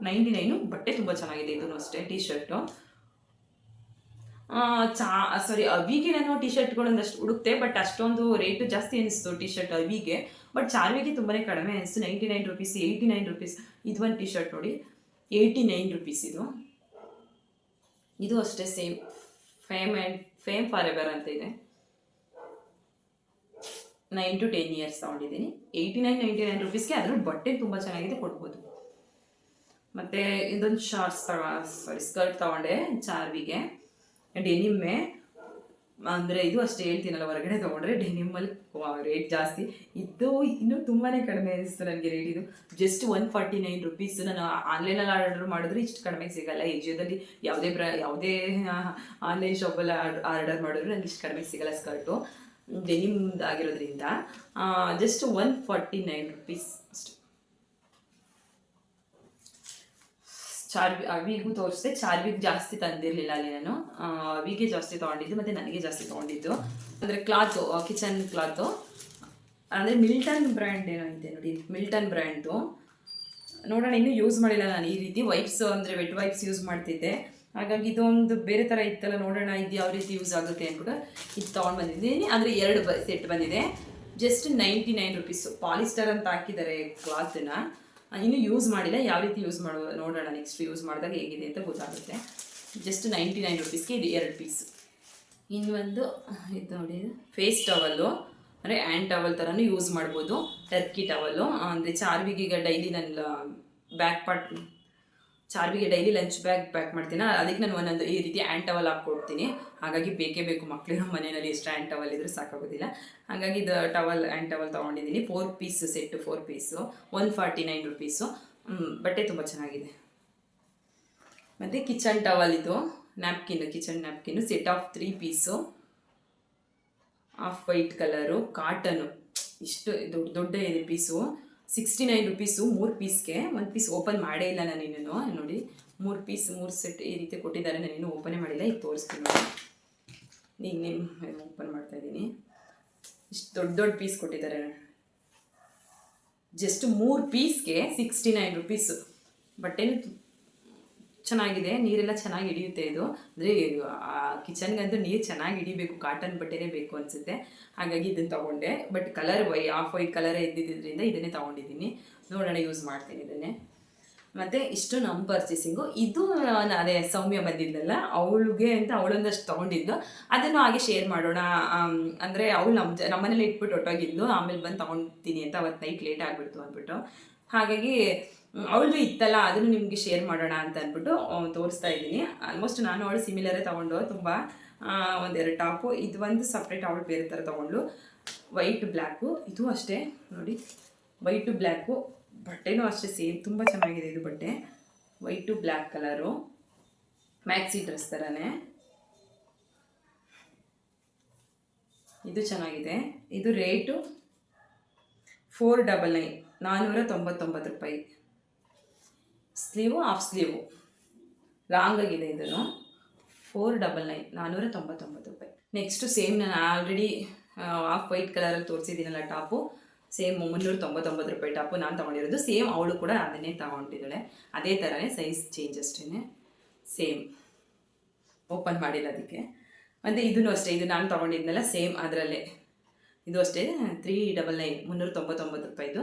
ninety nine ಬಟ್ಟೆ ತುಂಬ ಚೆನ್ನಾಗಿದೆ ಇದೂ ಅಷ್ಟೇ ಟೀ ಶರ್ಟು ಚಾ ಸಾರಿ ಅವಿಗೆ ನಾನು ಟಿ ಶರ್ಟ್ಗಳೊಂದಷ್ಟು ಹುಡುಕ್ತೆ ಬಟ್ ಅಷ್ಟೊಂದು ರೇಟು ಜಾಸ್ತಿ ಅನಿಸ್ತು ಟಿ ಶರ್ಟ್ ಅವಿಗೆ. ಬಟ್ ಚಾರ್ವಿಗೆ ತುಂಬಾ ಕಡಿಮೆ ಅನಿಸ್ತು ninety nine rupees eighty nine rupees ಇದು ಒಂದು ಟಿ ಶರ್ಟ್ ನೋಡಿ ಏಯ್ಟಿ ನೈನ್ ರುಪೀಸ್ ಇದು. ಇದು ಅಷ್ಟೇ same fame and fame forever ಅಂತ ಇದೆ. ನೈನ್ ಟು ಟೆನ್ ಇಯರ್ಸ್ ತೊಗೊಂಡಿದ್ದೀನಿ. ಏಯ್ಟಿ ನೈನ್ ನೈಂಟಿ ನೈನ್ ರುಪೀಸ್ಗೆ ಅದ್ರ ಬಟ್ಟೆ ತುಂಬ ಚೆನ್ನಾಗಿದೆ ಕೊಡ್ಬೋದು. ಮತ್ತು ಇದೊಂದು ಶಾರ್ಟ್ಸ್ ತಗೋ ಸಾರಿ ಸ್ಕರ್ಟ್ ತೊಗೊಂಡೆ ಚಾರ್ವಿಗೆ. ಡೆನಿಮ್ಮೆ ಅಂದರೆ ಇದು ಅಷ್ಟೇ ಹೇಳ್ತೀನಲ್ಲ, ಹೊರಗಡೆ ತೊಗೊಂಡ್ರೆ ಡೆನಿಮಲ್ಲಿ ರೇಟ್ ಜಾಸ್ತಿ. ಇದು ಇನ್ನೂ ತುಂಬಾ ಕಡಿಮೆ ಅನಿಸ್ತು ನನಗೆ ರೇಟ್ ಇದು. Just one forty nine rupees ನಾನು ಆನ್ಲೈನಲ್ಲಿ ಆರ್ಡರ್ ಮಾಡಿದ್ರೆ ಇಷ್ಟು ಕಡಿಮೆ ಸಿಗಲ್ಲ. ಏಜಿಯೋದಲ್ಲಿ ಯಾವುದೇ ಪ್ರ, ಯಾವುದೇ ಆನ್ಲೈನ್ ಶಾಪಲ್ಲಿ ಆರ್ಡರ್ ಮಾಡಿದ್ರು ನನಗೆ ಇಷ್ಟು ಕಡಿಮೆ ಸಿಗಲ್ಲ ಸ್ಕರ್ಟು ಡೆನಿಮ್ದು ಆಗಿರೋದ್ರಿಂದ just one forty nine rupees ಅಷ್ಟೆ. ಚಾರ್ವಿ, ಅವಿಗೂ ತೋರಿಸಿದೆ, ಚಾರ್ವಿಗೆ ಜಾಸ್ತಿ ತಂದಿರಲಿಲ್ಲ ಅಲ್ಲಿ ನಾನು ಅವಿಗೆ ಜಾಸ್ತಿ ತೊಗೊಂಡಿದ್ದು, ಮತ್ತು ನನಗೆ ಜಾಸ್ತಿ ತೊಗೊಂಡಿದ್ದು. ಅಂದರೆ ಕ್ಲಾತು ಕಿಚನ್ ಕ್ಲಾತು. ಅಂದರೆ ಮಿಲ್ಟನ್ ಬ್ರ್ಯಾಂಡ್ ಏನೋ ಇದೆ ನೋಡಿ, ಮಿಲ್ಟನ್ ಬ್ರ್ಯಾಂಡು. ನೋಡೋಣ, ಇನ್ನೂ ಯೂಸ್ ಮಾಡಿಲ್ಲ ನಾನು ಈ ರೀತಿ. ವೈಪ್ಸ್ ಅಂದರೆ ವೆಟ್ ವೈಪ್ಸ್ ಯೂಸ್ ಮಾಡ್ತಿದ್ದೆ. ಹಾಗಾಗಿ ಇದೊಂದು ಬೇರೆ ಥರ ಇತ್ತಲ್ಲ, ನೋಡೋಣ ಇದು ಯಾವ ರೀತಿ ಯೂಸ್ ಆಗುತ್ತೆ ಅಂದ್ಬಿಟ್ಟು ಇದು ತೊಗೊಂಡು ಬಂದಿದ್ದೀನಿ. ಅಂದರೆ ಎರಡು ಸೆಟ್ ಬಂದಿದೆ. Just ninety nine rupees polyester ಅಂತ ಹಾಕಿದ್ದಾರೆ ಕ್ಲಾತನ್ನ ಇನ್ನೂ ಯೂಸ್ ಮಾಡಿಲ್ಲ. ಯಾವ ರೀತಿ ಯೂಸ್ ಮಾಡುವ ನೋಡೋಣ ನೆಕ್ಸ್ಟ್ ಯೂಸ್ ಮಾಡಿದಾಗ ಹೇಗಿದೆ ಅಂತ ಗೊತ್ತಾಗುತ್ತೆ. ಜಸ್ಟ್ ನೈಂಟಿ ನೈನ್ ರುಪೀಸ್ಗೆ ಇದು ಎರಡು ಪೀಸ್ ಇನ್ನೊಂದು ಇದು ನೋಡಿ ಫೇಸ್ ಟವಲ್ಲು ಅಂದರೆ ಆ್ಯಂಡ್ ಟವಲ್ ಥರನೂ ಯೂಸ್ ಮಾಡ್ಬೋದು. ಟರ್ಕಿ ಟವಲ್ಲು ಅಂದರೆ ಚಾರ್ವಿಗೀಗ ಡೈಲಿ ನನ್ನ ಬ್ಯಾಕ್ ಪಾರ್ಟ್ ಚಾರ್ವಿಗೆ ಡೈಲಿ ಲಂಚ್ ಬ್ಯಾಗ್ ಪ್ಯಾಕ್ ಮಾಡ್ತೀನಿ. ಅದಕ್ಕೆ ನಾನು ಒಂದೊಂದು ಈ ರೀತಿ ಆ್ಯಂಡ್ ಟವಲ್ ಹಾಕ್ಕೊಡ್ತೀನಿ ಹಾಗಾಗಿ ಬೇಕೇ ಬೇಕು ಮಕ್ಕಳಿರೋ ಮನೆಯಲ್ಲಿ ಎಷ್ಟು ಆ್ಯಂಡ್ ಟವಲ್ ಇದ್ರೂ ಸಾಕಾಗೋದಿಲ್ಲ. ಹಾಗಾಗಿ ಇದು ಟವಲ್ ಆ್ಯಂಡ್ ಟವಲ್ ತೊಗೊಂಡಿದ್ದೀನಿ. Four piece set four piece one forty nine rupees ಬಟ್ಟೆ ತುಂಬ ಚೆನ್ನಾಗಿದೆ. ಮತ್ತು ಕಿಚನ್ ಟವಲ್ ಇದು. Napkin kitchen napkin set of three piece off white colour cotton ಇಷ್ಟು ದೊಡ್ಡ ದೊಡ್ಡ ಇದೆ ಪೀಸು ಸಿಕ್ಸ್ಟಿ ನೈನ್ ರುಪೀಸು ಮೂರು ಪೀಸ್ಗೆ ಒಂದು ಪೀಸ್ ಓಪನ್ ಮಾಡೇ ಇಲ್ಲ ನಾನು ಇನ್ನೂ. ನೋಡಿ, ಮೂರು ಪೀಸ್ ಮೂರು ಸೆಟ್ ಈ ರೀತಿ ಕೊಟ್ಟಿದ್ದಾರೆ. ನಾನು ಇನ್ನೂ ಓಪನೇ ಮಾಡಿಲ್ಲ. ಈಗ ತೋರಿಸ್ತೀನಿ ನೋಡಿ. ಈಗ ನಿಮ್ಮ ಓಪನ್ ಮಾಡ್ತಾ ಇದ್ದೀನಿ. ಇಷ್ಟು ದೊಡ್ಡ ದೊಡ್ಡ ಪೀಸ್ ಕೊಟ್ಟಿದ್ದಾರೆ. ಜಸ್ಟ್ ಮೂರು ಪೀಸ್ಗೆ ಸಿಕ್ಸ್ಟಿ ನೈನ್ ರುಪೀಸು ಬಟ್ಟೆನೂ ಚೆನ್ನಾಗಿದೆ, ನೀರೆಲ್ಲ ಚೆನ್ನಾಗಿ ಹಿಡಿಯುತ್ತೆ ಇದು. ಅಂದರೆ ಕಿಚನ್ಗಂತೂ ನೀರು ಚೆನ್ನಾಗಿ ಹಿಡಿಬೇಕು ಕಾಟನ್ ಬಟ್ಟೆನೇ ಬೇಕು ಅನಿಸುತ್ತೆ. ಹಾಗಾಗಿ ಇದನ್ನು ತೊಗೊಂಡೆ. ಬಟ್ ಕಲರ್ ವೈ ಆಫ್ ವೈಟ್ ಕಲರೇ ಇದ್ದಿದ್ದರಿಂದ ಇದನ್ನೇ ತೊಗೊಂಡಿದ್ದೀನಿ. ನೋಡೋಣ ಯೂಸ್ ಮಾಡ್ತೀನಿ ಇದನ್ನೇ. ಮತ್ತು ಇಷ್ಟು ನಮ್ಮ ಪರ್ಚೇಸಿಂಗು ಇದು ಅದೇ ಸೌಮ್ಯ ಬಂದಿದ್ದಲ್ಲ ಅವಳಿಗೆ ಅಂತ ಅವಳೊಂದಷ್ಟು ತೊಗೊಂಡಿದ್ದು. ಅದನ್ನು ಹಾಗೆ ಶೇರ್ ಮಾಡೋಣ. ಅಂದರೆ ಅವಳು ನಮ್ಮ ನಮ್ಮನೇಲಿ ಇಟ್ಬಿಟ್ಟು ಹೊಟ್ಟೋಗಿದ್ದು ಆಮೇಲೆ ಬಂದು ತೊಗೊಳ್ತೀನಿ ಅಂತ ಅವತ್ತು ನೈಟ್ ಲೇಟ್ ಆಗಿಬಿಡ್ತು ಅಂದ್ಬಿಟ್ಟು. ಹಾಗಾಗಿ ಅವಳದು ಇತ್ತಲ್ಲ, ಅದನ್ನು ನಿಮಗೆ ಶೇರ್ ಮಾಡೋಣ ಅಂತ ಅಂದ್ಬಿಟ್ಟು ತೋರಿಸ್ತಾ ಇದ್ದೀನಿ. ಆಲ್ಮೋಸ್ಟ್ ನಾನು ಅವಳು ಸಿಮಿಲರೇ ತೊಗೊಂಡು, ತುಂಬ ಒಂದೆರಡು ಟಾಪು, ಇದು ಒಂದು ಸಪ್ರೇಟ್ ಅವಳು ಬೇರೆ ಥರ ತೊಗೊಂಡು ವೈಟ್ ಬ್ಲ್ಯಾಕು ಇದು ಅಷ್ಟೇ, ನೋಡಿ. ವೈಟು ಬ್ಲ್ಯಾಕು ಬಟ್ಟೆನೂ ಅಷ್ಟೇ ಸೇಮ್ ತುಂಬ ಚೆನ್ನಾಗಿದೆ ಇದು ಬಟ್ಟೆ. White black colour maxi dress ಥರನೇ ಇದು ಚೆನ್ನಾಗಿದೆ. ಇದು ರೇಟು ಫೋರ್ ಡಬಲ್ ನೈನ್ ನಾನ್ನೂರ ತೊಂಬತ್ತೊಂಬತ್ತು ರೂಪಾಯಿ. Sleeve, half sleeve. ಲಾಂಗ್ ಆಗಿದೆ ಇದನ್ನು. ಫೋರ್ ಡಬಲ್ ನೈನ್ ನಾನ್ನೂರ ತೊಂಬತ್ತೊಂಬತ್ತು ರೂಪಾಯಿ. ನೆಕ್ಸ್ಟು ಸೇಮ್ ನಾನು ಆಲ್ರೆಡಿ ಆಫ್ ವೈಟ್ ಕಲರಲ್ಲಿ ತೋರಿಸಿದ್ದೀನಲ್ಲ ಟಾಪು ಸೇಮ್ ಮುನ್ನೂರ ತೊಂಬತ್ತೊಂಬತ್ತು ರೂಪಾಯಿ ಟಾಪು ನಾನು ತೊಗೊಂಡಿರೋದು ಸೇಮ್ ಅವಳು ಕೂಡ ಅದನ್ನೇ ತೊಗೊಂಡಿದ್ದಾಳೆ. ಅದೇ ಥರನೇ ಸೈಜ್ ಚೇಂಜ್ ಅಷ್ಟೇ ಸೇಮ್ ಓಪನ್ ಮಾಡಿಲ್ಲ ಅದಕ್ಕೆ. ಮತ್ತು ಇದೂ ಅಷ್ಟೇ, ಇದು ನಾನು ತೊಗೊಂಡಿದ್ನಲ್ಲ ಸೇಮ್ ಅದರಲ್ಲೇ. ಇದು ಅಷ್ಟೇ ತ್ರೀ ಡಬಲ್ ನೈನ್ ಮುನ್ನೂರ ತೊಂಬತ್ತೊಂಬತ್ತು ರೂಪಾಯಿದು.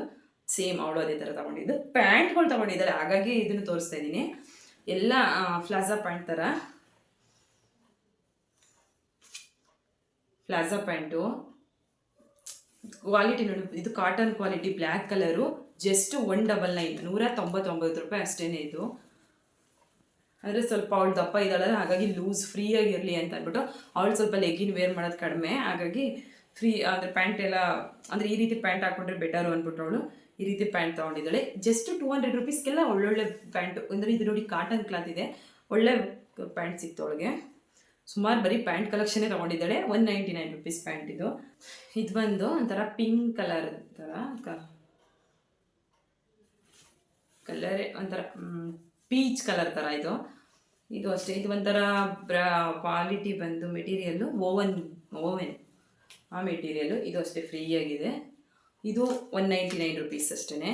ಸೇಮ್ ಅವಳು ಅದೇ ಥರ ತೊಗೊಂಡಿದ್ದು ಪ್ಯಾಂಟ್ಗಳು ತೊಗೊಂಡಿದ್ದಾರೆ. ಹಾಗಾಗಿ ಇದನ್ನು ತೋರಿಸ್ತಾ ಇದ್ದೀನಿ. ಎಲ್ಲ ಫ್ಲಾಜಾ ಪ್ಯಾಂಟ್ ಥರ ಪ್ಲಾಜಾ ಪ್ಯಾಂಟು ಕ್ವಾಲಿಟಿ ನೋಡಿ, ಇದು cotton quality black colour just one double nine ನೂರ ತೊಂಬತ್ತೊಂಬತ್ತು ರೂಪಾಯಿ ಅಷ್ಟೇ ಇದು. ಅಂದರೆ ಸ್ವಲ್ಪ ಅವಳು ದಪ್ಪ ಇದ್ದಾಳಲ್ಲ ಹಾಗಾಗಿ ಲೂಸ್ ಫ್ರೀಯಾಗಿರಲಿ ಅಂತ ಅಂದ್ಬಿಟ್ಟು ಅವಳು ಸ್ವಲ್ಪ ಲೆಗ್ಗಿನ್ ವೇರ್ ಮಾಡೋದು ಕಡಿಮೆ. ಹಾಗಾಗಿ ಫ್ರೀ ಅಂದರೆ ಪ್ಯಾಂಟ್ ಎಲ್ಲ, ಅಂದರೆ ಈ ರೀತಿ ಪ್ಯಾಂಟ್ ಹಾಕ್ಕೊಂಡ್ರೆ ಬೆಟರು ಅಂದ್ಬಿಟ್ಟು ಅವಳು. ಈ ರೀತಿ ಪ್ಯಾಂಟ್ ತೊಗೊಂಡಿದ್ದಾಳೆ. ಜಸ್ಟ್ ಟೂ ಹಂಡ್ರೆಡ್ ರುಪೀಸ್ಗೆಲ್ಲ ಒಳ್ಳೊಳ್ಳೆ ಪ್ಯಾಂಟ್ ಅಂದರೆ ಇದು ನೋಡಿ ಕಾಟನ್ ಕ್ಲಾತ್ ಇದೆ. ಒಳ್ಳೆ ಪ್ಯಾಂಟ್ ಸಿಕ್ತು ಅವಳಿಗೆ. ಸುಮಾರು ಬರೀ ಪ್ಯಾಂಟ್ ಕಲೆಕ್ಷನ್ನೇ ತೊಗೊಂಡಿದ್ದಾಳೆ. One ninety nine rupees pant ಇದು. ಇದು ಬಂದು ಒಂಥರ ಪಿಂಕ್ ಕಲರ್ ಥರ ಕಲರ್ ಒಂಥರ ಪೀಚ್ ಕಲರ್ ಥರ ಇದು. ಇದು ಅಷ್ಟೇ. ಇದು ಒಂಥರ ಬ್ರ ಕ್ವಾಲಿಟಿ ಬಂದು ಮೆಟೀರಿಯಲ್ಲು ಓವನ್ ಓವೆನ್ ಆ ಮೆಟೀರಿಯಲ್ಲು ಇದು ಅಷ್ಟೇ ಫ್ರೀಯಾಗಿದೆ ಇದು ಒನ್ ನೈಂಟಿ ನೈನ್ ರುಪೀಸ್ ಅಷ್ಟೇ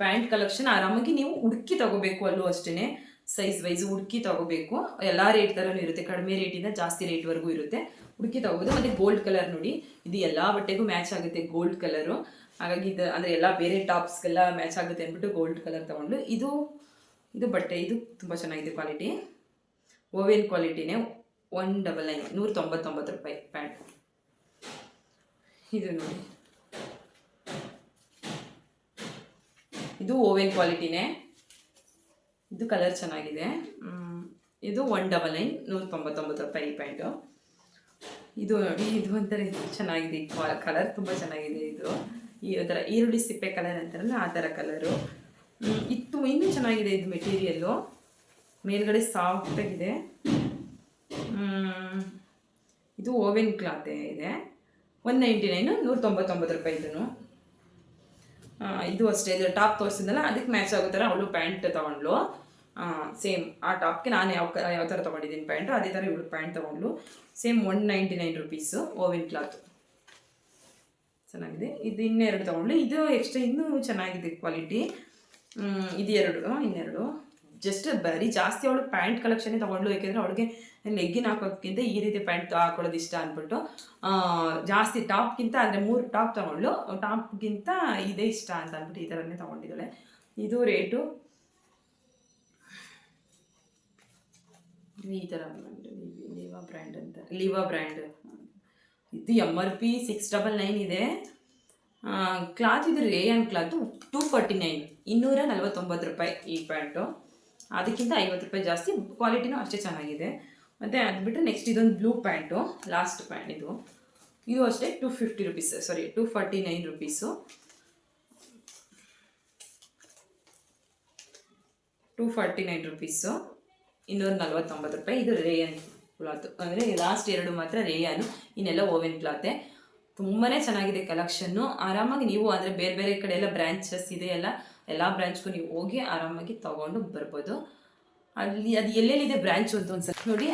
ಪ್ಯಾಂಟ್ ಕಲೆಕ್ಷನ್ ಆರಾಮಾಗಿ ನೀವು ಹುಡುಕಿ ತಗೋಬೇಕು ಅಲ್ಲೂ ಅಷ್ಟೇ ಸೈಜ್ ವೈಸ್ ಹುಡುಕಿ ತಗೋಬೇಕು. ಎಲ್ಲ ರೇಟ್ ಥರನೂ ಇರುತ್ತೆ. ಕಡಿಮೆ ರೇಟಿಂದ ಜಾಸ್ತಿ ರೇಟ್ವರೆಗೂ ಇರುತ್ತೆ. ಹುಡುಕಿ ತಗೋಬೋದು. ಮತ್ತು ಗೋಲ್ಡ್ ಕಲರ್ ನೋಡಿ. ಇದು ಎಲ್ಲ ಬಟ್ಟೆಗೂ ಮ್ಯಾಚ್ ಆಗುತ್ತೆ ಗೋಲ್ಡ್ ಕಲರು ಹಾಗಾಗಿ ಇದು ಅಂದರೆ ಎಲ್ಲ ಬೇರೆ ಟಾಪ್ಸ್ಗೆಲ್ಲ ಮ್ಯಾಚ್ ಆಗುತ್ತೆ ಅಂದ್ಬಿಟ್ಟು ಗೋಲ್ಡ್ ಕಲರ್ ತೊಗೊಂಡು. ಇದು ಇದು ಬಟ್ಟೆ. ಇದು ತುಂಬ ಚೆನ್ನಾಗಿದೆ ಕ್ವಾಲಿಟಿ ಓವೆನ್ ಕ್ವಾಲಿಟಿನೇ ಒನ್ ಡಬಲ್ ನೈನ್ ನೂರ ತೊಂಬತ್ತೊಂಬತ್ತು ರೂಪಾಯಿ ಪ್ಯಾಂಟ್ ಇದು ನೋಡಿ. ಇದು ಓವೆನ್ ಕ್ವಾಲಿಟಿನೇ. ಇದು ಕಲರ್ ಚೆನ್ನಾಗಿದೆ. ಇದು ಒನ್ ಡಬಲ್ ನೈನ್ ನೂರ ತೊಂಬತ್ತೊಂಬತ್ತು ರೂಪಾಯಿ ಈ ಪ್ಯಾಂಟು. ಇದು ನೋಡಿ, ಇದು ಒಂಥರ ಚೆನ್ನಾಗಿದೆ ಕಲರ್ ತುಂಬ ಚೆನ್ನಾಗಿದೆ ಇದು. ಈ ಒಂಥರ ಈರುಳ್ಳಿ ಸಿಪ್ಪೆ ಕಲರ್ ಅಂತಾರಲ್ಲ, ಆ ಥರ ಕಲರು. ಇತ್ತು, ಇನ್ನೂ ಚೆನ್ನಾಗಿದೆ ಇದು ಮೆಟೀರಿಯಲ್ಲು. ಮೇಲ್ಗಡೆ ಸಾಫ್ಟಾಗಿದೆ. ಇದು ಓವೆನ್ ಕ್ಲಾತ್ ಇದೆ. ಒನ್ ನೈಂಟಿ ನೈನು ನೂರ ತೊಂಬತ್ತೊಂಬತ್ತು ರೂಪಾಯಿ ಇದನ್ನು. ಇದು ಅಷ್ಟೇ, ಇದು ಟಾಪ್ ತೋರಿಸಿದ್ನಲ್ಲ, ಅದಕ್ಕೆ ಮ್ಯಾಚ್ ಆಗೋ ಥರ ಅವಳು ಪ್ಯಾಂಟ್ ತೊಗೊಂಡ್ಲು ಸೇಮ್ ಆ ಟಾಪ್ಗೆ ನಾನು ಯಾವ ಕ, ಯಾವ ಥರ ತೊಗೊಂಡಿದ್ದೀನಿ ಪ್ಯಾಂಟು ಅದೇ ಥರ ಇವಳು pant ತೊಗೊಂಡ್ಲು same one ninety nine rupees woven cloth ಚೆನ್ನಾಗಿದೆ. ಇದು ಇನ್ನೆರಡು ತೊಗೊಂಡ್ಲು ಇದು ಎಕ್ಸ್ಟ್ರಾ ಇನ್ನೂ ಚೆನ್ನಾಗಿದೆ ಕ್ವಾಲಿಟಿ ಇದು ಎರಡು ಇನ್ನೆರಡು. ಜಸ್ಟ್ ಬರೀ ಜಾಸ್ತಿ ಅವಳು ಪ್ಯಾಂಟ್ ಕಲೆಕ್ಷನ್ ತೊಗೊಂಡ್ಲು ಯಾಕೆಂದ್ರೆ ಅವಳಿಗೆ ಲೆಗ್ಗಿನ್ ಹಾಕೋಕ್ಕಿಂತ ಈ ರೀತಿ ಪ್ಯಾಂಟ್ ಹಾಕೊಳ್ಳೋದು ಇಷ್ಟ ಅಂದ್ಬಿಟ್ಟು ಜಾಸ್ತಿ ಟಾಪ್ಗಿಂತ ಅಂದರೆ ಮೂರು ಟಾಪ್ ತೊಗೊಂಡ್ಲು ಟಾಪ್ಗಿಂತ ಇದೇ ಇಷ್ಟ ಅಂತ ಅಂದ್ಬಿಟ್ಟು ಈ ಥರನೇ ತಗೊಂಡಿದ್ದಾಳೆ. ಇದು ರೇಟು ಈ ಥರ ಲಿವಾ ಬ್ರ್ಯಾಂಡ್ ಅಂತ. ಲಿವಾ ಬ್ರ್ಯಾಂಡ್ ಇದು M R P six double nine ಇದೆ. ಕ್ಲಾತ್ ಇದು rayon cloth two forty nine ಇನ್ನೂರ ನಲ್ವತ್ತೊಂಬತ್ತು ರೂಪಾಯಿ ಈ ಪ್ಯಾಂಟು ಅದಕ್ಕಿಂತ ಐವತ್ತು ರೂಪಾಯಿ ಜಾಸ್ತಿ ಕ್ವಾಲಿಟಿನೂ ಅಷ್ಟೇ ಚೆನ್ನಾಗಿದೆ. ಮತ್ತು ಅದು ಬಿಟ್ಟರೆ ನೆಕ್ಸ್ಟ್ ಇದೊಂದು ಬ್ಲೂ ಪ್ಯಾಂಟು ಲಾಸ್ಟ್ ಪ್ಯಾಂಟ್ ಇದು. ಇದು ಅಷ್ಟೇ two fifty rupees sorry two forty nine rupees two forty nine rupees ಇನ್ನೂರ ನಲ್ವತ್ತೊಂಬತ್ತು ರೂಪಾಯಿ, ಇದು ರೇಯನ್ ಕ್ಲಾತ್ ಅಂದರೆ ಲಾಸ್ಟ್ ಎರಡು ಮಾತ್ರ ರೇಯನು ಇನ್ನೆಲ್ಲ ಓವೆನ್ ಕ್ಲಾತೆ ತುಂಬಾ ಚೆನ್ನಾಗಿದೆ ಕಲೆಕ್ಷನ್ನು ಆರಾಮಾಗಿ ನೀವು ಅಂದರೆ ಬೇರೆ ಬೇರೆ ಕಡೆ ಎಲ್ಲ ಬ್ರ್ಯಾಂಚಸ್ ಇದೆ ಎಲ್ಲ ಎಲ್ಲ ಬ್ರ್ಯಾಂಚ್ಗೂ ನೀವು ಹೋಗಿ ಆರಾಮಾಗಿ ತೊಗೊಂಡು ಬರ್ಬೋದು. ಅಲ್ಲಿ ಅದು ಎಲ್ಲೆಲ್ಲಿದೆ ಬ್ರ್ಯಾಂಚ್ ಅಂತ ಒಂದ್ಸಲ ನೋಡಿ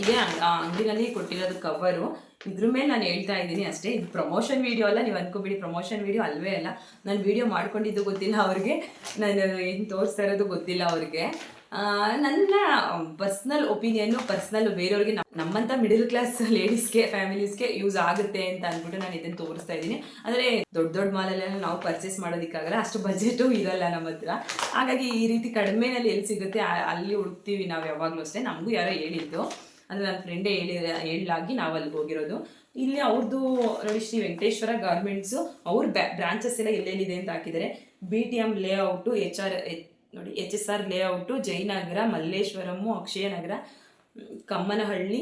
ಇದೇ ಅಂಗಡಿನಲ್ಲಿ ಕೊಟ್ಟಿರೋದು ಕವರು ಇದ್ರ ಮೇಲೆ ನಾನು ಹೇಳ್ತಾ ಇದ್ದೀನಿ ಅಷ್ಟೇ, ಇದು ಪ್ರಮೋಷನ್ ವೀಡಿಯೋ ಅಲ್ಲ, ನೀವು ಅನ್ಕೋಬಿಡಿ ಪ್ರಮೋಷನ್ ವೀಡಿಯೋ ಅಲ್ವೇ ಅಲ್ಲ. ನಾನು ವೀಡಿಯೋ ಮಾಡ್ಕೊಂಡಿದ್ದು ಗೊತ್ತಿಲ್ಲ ಅವ್ರಿಗೆ. ನಾನು ಏನು ತೋರಿಸ್ತಾ ಇರೋದು ಗೊತ್ತಿಲ್ಲ ಅವ್ರಿಗೆ. ನನ್ನ ಪರ್ಸ್ನಲ್ ಒಪಿನಿಯನ್ನು ಪರ್ಸ್ನಲ್ ಬೇರೆಯವ್ರಿಗೆ ನಮ್ಮಂಥ ಮಿಡಲ್ ಕ್ಲಾಸ್ ಲೇಡೀಸ್ಗೆ ಫ್ಯಾಮಿಲೀಸ್ಗೆ ಯೂಸ್ ಆಗುತ್ತೆ ಅಂತ ಅಂದ್ಬಿಟ್ಟು ನಾನು ಇದನ್ನು ತೋರಿಸ್ತಾ ಇದ್ದೀನಿ. ಆದರೆ ದೊಡ್ಡ ದೊಡ್ಡ ಮಾಲಲ್ಲೆಲ್ಲ ನಾವು ಪರ್ಚೇಸ್ ಮಾಡೋದಕ್ಕಾಗಲ್ಲ, ಅಷ್ಟು ಬಜೆಟು ಇರಲ್ಲ ನಮ್ಮ ಹತ್ರ. ಹಾಗಾಗಿ ಈ ರೀತಿ ಕಡಿಮೆನಲ್ಲಿ ಎಲ್ಲಿ ಸಿಗುತ್ತೆ ಅಲ್ಲಿ ಹುಡುಕ್ತೀವಿ ನಾವು ಯಾವಾಗಲೂ ಅಷ್ಟೇ. ನಮಗೂ ಯಾರೋ ಹೇಳಿದ್ದು. ಅಂದರೆ ನನ್ನ ಫ್ರೆಂಡೇ ಹೇಳಿ ಹೇಳಲಾಗಿ ನಾವು ಅಲ್ಲಿ ಹೋಗಿರೋದು. ಇಲ್ಲಿ ಅವ್ರದ್ದು ನೋಡಿ ಶ್ರೀ ವೆಂಕಟೇಶ್ವರ ಗಾರ್ಮೆಂಟ್ಸು ಅವ್ರ ಬ್ರಾಂಚಸ್ ಎಲ್ಲ ಎಲ್ಲೆಲ್ಲಿದೆ ಅಂತ ಹಾಕಿದ್ದಾರೆ. B T M layout H R ನೋಡಿ H S R layout Jayanagar Malleshwaram Akshayanagar Kammanahalli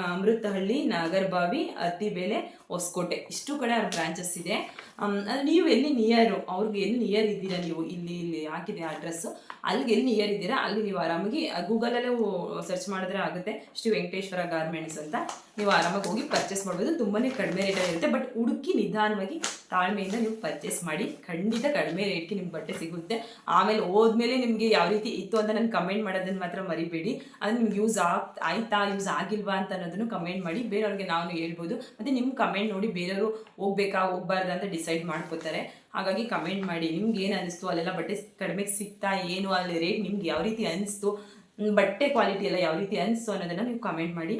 Amruthahalli, Nagarbhavi, Attibele, Hosakote. ಇಷ್ಟು ಕಡೆ ಅವ್ರ ಬ್ರಾಂಚಸ್ ಇದೆ. ನೀವು ಎಲ್ಲಿ ನಿಯರು ಅವ್ರಿಗೆ ಎಲ್ಲಿ ನಿಯರ್ ಇದ್ದೀರಾ ನೀವು? ಇಲ್ಲಿ ಇಲ್ಲಿ ಹಾಕಿದೆ ಅಡ್ರೆಸ್ಸು ಅಲ್ಲಿಗೆ ಎಲ್ಲಿ ನಿಯರ್ ಇದ್ದೀರಾ? ಅಲ್ಲಿ ನೀವು ಆರಾಮಾಗಿ ಗೂಗಲಲ್ಲೇ ಸರ್ಚ್ ಮಾಡಿದ್ರೆ ಆಗುತ್ತೆ. ಶ್ರೀ ವೆಂಕಟೇಶ್ವರ ಗಾರ್ಮೆಂಟ್ಸ್ ಅಂತ. ನೀವು ಆರಾಮಾಗಿ ಹೋಗಿ ಪರ್ಚೇಸ್ ಮಾಡ್ಬೋದು. ತುಂಬಾ ಕಡಿಮೆ ರೇಟಲ್ಲಿ ಇರುತ್ತೆ. ಬಟ್ ಹುಡುಕಿ ನಿಧಾನವಾಗಿ ತಾಳ್ಮೆಯಿಂದ ನೀವು ಪರ್ಚೇಸ್ ಮಾಡಿ. ಖಂಡಿತ ಕಡಿಮೆ ರೇಟ್ಗೆ ನಿಮ್ಗೆ ಬಟ್ಟೆ ಸಿಗುತ್ತೆ. ಆಮೇಲೆ ಹೋದ್ಮೇಲೆ ನಿಮಗೆ ಯಾವ ರೀತಿ ಇತ್ತು ಅಂತ ನಾನು ಕಮೆಂಟ್ ಮಾಡೋದನ್ನ ಮಾತ್ರ ಮರಿಬೇಡಿ. ಅದು ನಿಮ್ಗೆ ಯೂಸ್ ಆಗ್ ಆಯ್ತಾ? ಯೂಸ್ ಆಗಿಲ್ವಾ ಅಂತ ಅನ್ನೋದನ್ನು ಕಮೆಂಟ್ ಮಾಡಿ ಬೇರೆಯವ್ರಿಗೆ ನಾನು ಹೇಳ್ಬೋದು. ಮತ್ತು ನಿಮ್ಮ ಕಮೆಂಟ್ ನೋಡಿ ಬೇರೆಯವರು ಹೋಗ್ಬೇಕಾ, ಹೋಗ್ಬಾರ್ದು ಅಂತ ಡಿಸೈಡ್ ಮಾಡ್ಕೋತಾರೆ. ಹಾಗಾಗಿ ಕಮೆಂಟ್ ಮಾಡಿ, ನಿಮ್ಗೆ ಏನು ಅನಿಸ್ತು ಅಲ್ಲೆಲ್ಲ ಬಟ್ಟೆ ಕಡಿಮೆಗೆ ಸಿಗ್ತಾ ಏನು? ಅಲ್ಲಿ ರೇಟ್ ನಿಮ್ಗೆ ಯಾವ ರೀತಿ ಅನಿಸ್ತು ಬಟ್ಟೆ ಕ್ವಾಲಿಟಿ ಎಲ್ಲ ಯಾವ ರೀತಿ ಅನಿಸ್ತು ಅನ್ನೋದನ್ನು ನೀವು ಕಮೆಂಟ್ ಮಾಡಿ.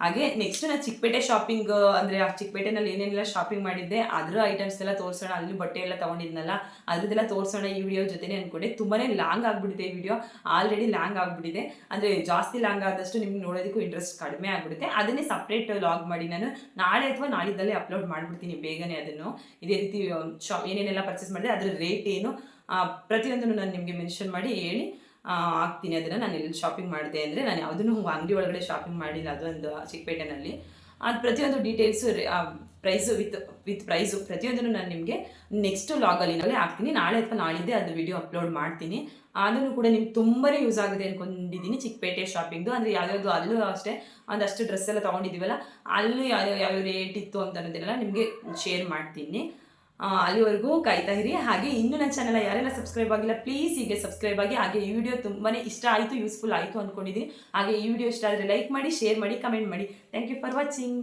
ಹಾಗೆ ನೆಕ್ಸ್ಟ್ ನಾನು ಚಿಕ್ಕಪೇಟೆ ಶಾಪಿಂಗ್ ಅಂದರೆ ಆ ಚಿಕ್ಕಪೇಟೆನಲ್ಲಿ ಏನೇನೆಲ್ಲ ಶಾಪಿಂಗ್ ಮಾಡಿದ್ದೆ, ಅದರ ಐಟಮ್ಸ್ ಎಲ್ಲ ತೋರಿಸೋಣ ಅಲ್ಲಿ ಬಟ್ಟೆ ಎಲ್ಲ ತೊಗೊಂಡಿದ್ನಲ್ಲ, ಅದ್ರದ್ದೆಲ್ಲ ತೋರಿಸೋಣ ಈ ವಿಡಿಯೋ ಜೊತೆನೇ ಅಂದ್ಕೊಂಡೆ ತುಂಬಾನೇ ಲಾಂಗ್ ಆಗಿಬಿಟ್ಟಿದೆ ಈ ವಿಡಿಯೋ ಆಲ್ರೆಡಿ ಲಾಂಗ್ ಆಗಿಬಿಟ್ಟಿದೆ. ಅಂದರೆ ಜಾಸ್ತಿ ಲಾಂಗ್ ಆದಷ್ಟು ನಿಮ್ಗೆ ನೋಡೋದಕ್ಕೂ ಇಂಟ್ರೆಸ್ಟ್ ಕಡಿಮೆ ಆಗಿಬಿಡುತ್ತೆ. ಅದನ್ನೇ ಸಪ್ರೇಟ್ ಲಾಗ್ ಮಾಡಿ ನಾನು ನಾಳೆ ಅಥವಾ ನಾಳಿದ್ದಲ್ಲೇ ಅಪ್ಲೋಡ್ ಮಾಡಿಬಿಡ್ತೀನಿ ಬೇಗನೆ ಅದನ್ನು. ಇದೇ ರೀತಿ ಶಾಪ್ ಏನೇನೆಲ್ಲ ಪರ್ಚೇಸ್ ಮಾಡಿದೆ, ಅದರ ರೇಟ್ ಏನು ಪ್ರತಿಯೊಂದನ್ನು ನಾನು ನಿಮಗೆ ಮೆನ್ಷನ್ ಮಾಡಿ ಹೇಳಿ. ಹಾಕ್ತೀನಿ. ಅದನ್ನು ನಾನು ಎಲ್ಲಿ ಶಾಪಿಂಗ್ ಮಾಡಿದೆ ಅಂದರೆ ನಾನು ಯಾವುದನ್ನು ಅಂಗಡಿ ಒಳಗಡೆ ಶಾಪಿಂಗ್ ಮಾಡಿಲ್ಲ. ಅದೊಂದು ಚಿಕ್ಕಪೇಟೆನಲ್ಲಿ. ಅದು ಪ್ರತಿಯೊಂದು details price with with price ಪ್ರತಿಯೊಂದನ್ನು ನಾನು ನಿಮಗೆ ನೆಕ್ಸ್ಟ್ ಲಾಗಲ್ಲಿ ಹಾಕ್ತೀನಿ. ನಾಳೆ ಅಥವಾ ನಾಳಿದ್ದೆ ಅದು ವಿಡಿಯೋ ಅಪ್ಲೋಡ್ ಮಾಡ್ತೀನಿ. ಅದನ್ನು ಕೂಡ ನಿಮ್ಗೆ ತುಂಬಾ ಯೂಸ್ ಆಗಿದೆ ಅಂದ್ಕೊಂಡಿದ್ದೀನಿ ಚಿಕ್ಕಪೇಟೆ ಶಾಪಿಂಗ್ದು ಅಂದರೆ ಯಾವ್ಯಾವುದು ಅಲ್ಲೂ ಅಷ್ಟೇ ಒಂದಷ್ಟು ಡ್ರೆಸ್ ಎಲ್ಲ ತೊಗೊಂಡಿದ್ದೀವಲ್ಲ, ಅಲ್ಲೂ ಯಾವ ಯಾವ ರೇಟ್ ಇತ್ತು ಅಂತ ಅನ್ನೋದನ್ನೆಲ್ಲ ನಿಮಗೆ ಶೇರ್ ಮಾಡ್ತೀನಿ. ಅಲ್ಲಿವರೆಗೂ ಕಾಯ್ತಾ ಇರಿ. ಹಾಗೆ ಇನ್ನೂ ನನ್ನ ಚಾನಲ್ ಯಾರೆಲ್ಲ ಸಬ್ಸ್ಕ್ರೈಬ್ ಆಗಿಲ್ಲ ಪ್ಲೀಸ್ ಹೀಗೆ ಸಬ್ಸ್ಕ್ರೈಬ್ ಆಗಿ. ಹಾಗೆ ಈ ವಿಡಿಯೋ ತುಂಬಾ ಇಷ್ಟ ಆಯಿತು ಯೂಸ್ಫುಲ್ ಆಯಿತು ಅಂದ್ಕೊಂಡಿದ್ದೀನಿ ಹಾಗೆ ಈ ವಿಡಿಯೋ ಇಷ್ಟ ಆದರೆ ಲೈಕ್ ಮಾಡಿ ಶೇರ್ ಮಾಡಿ ಕಮೆಂಟ್ ಮಾಡಿ. Thank you for watching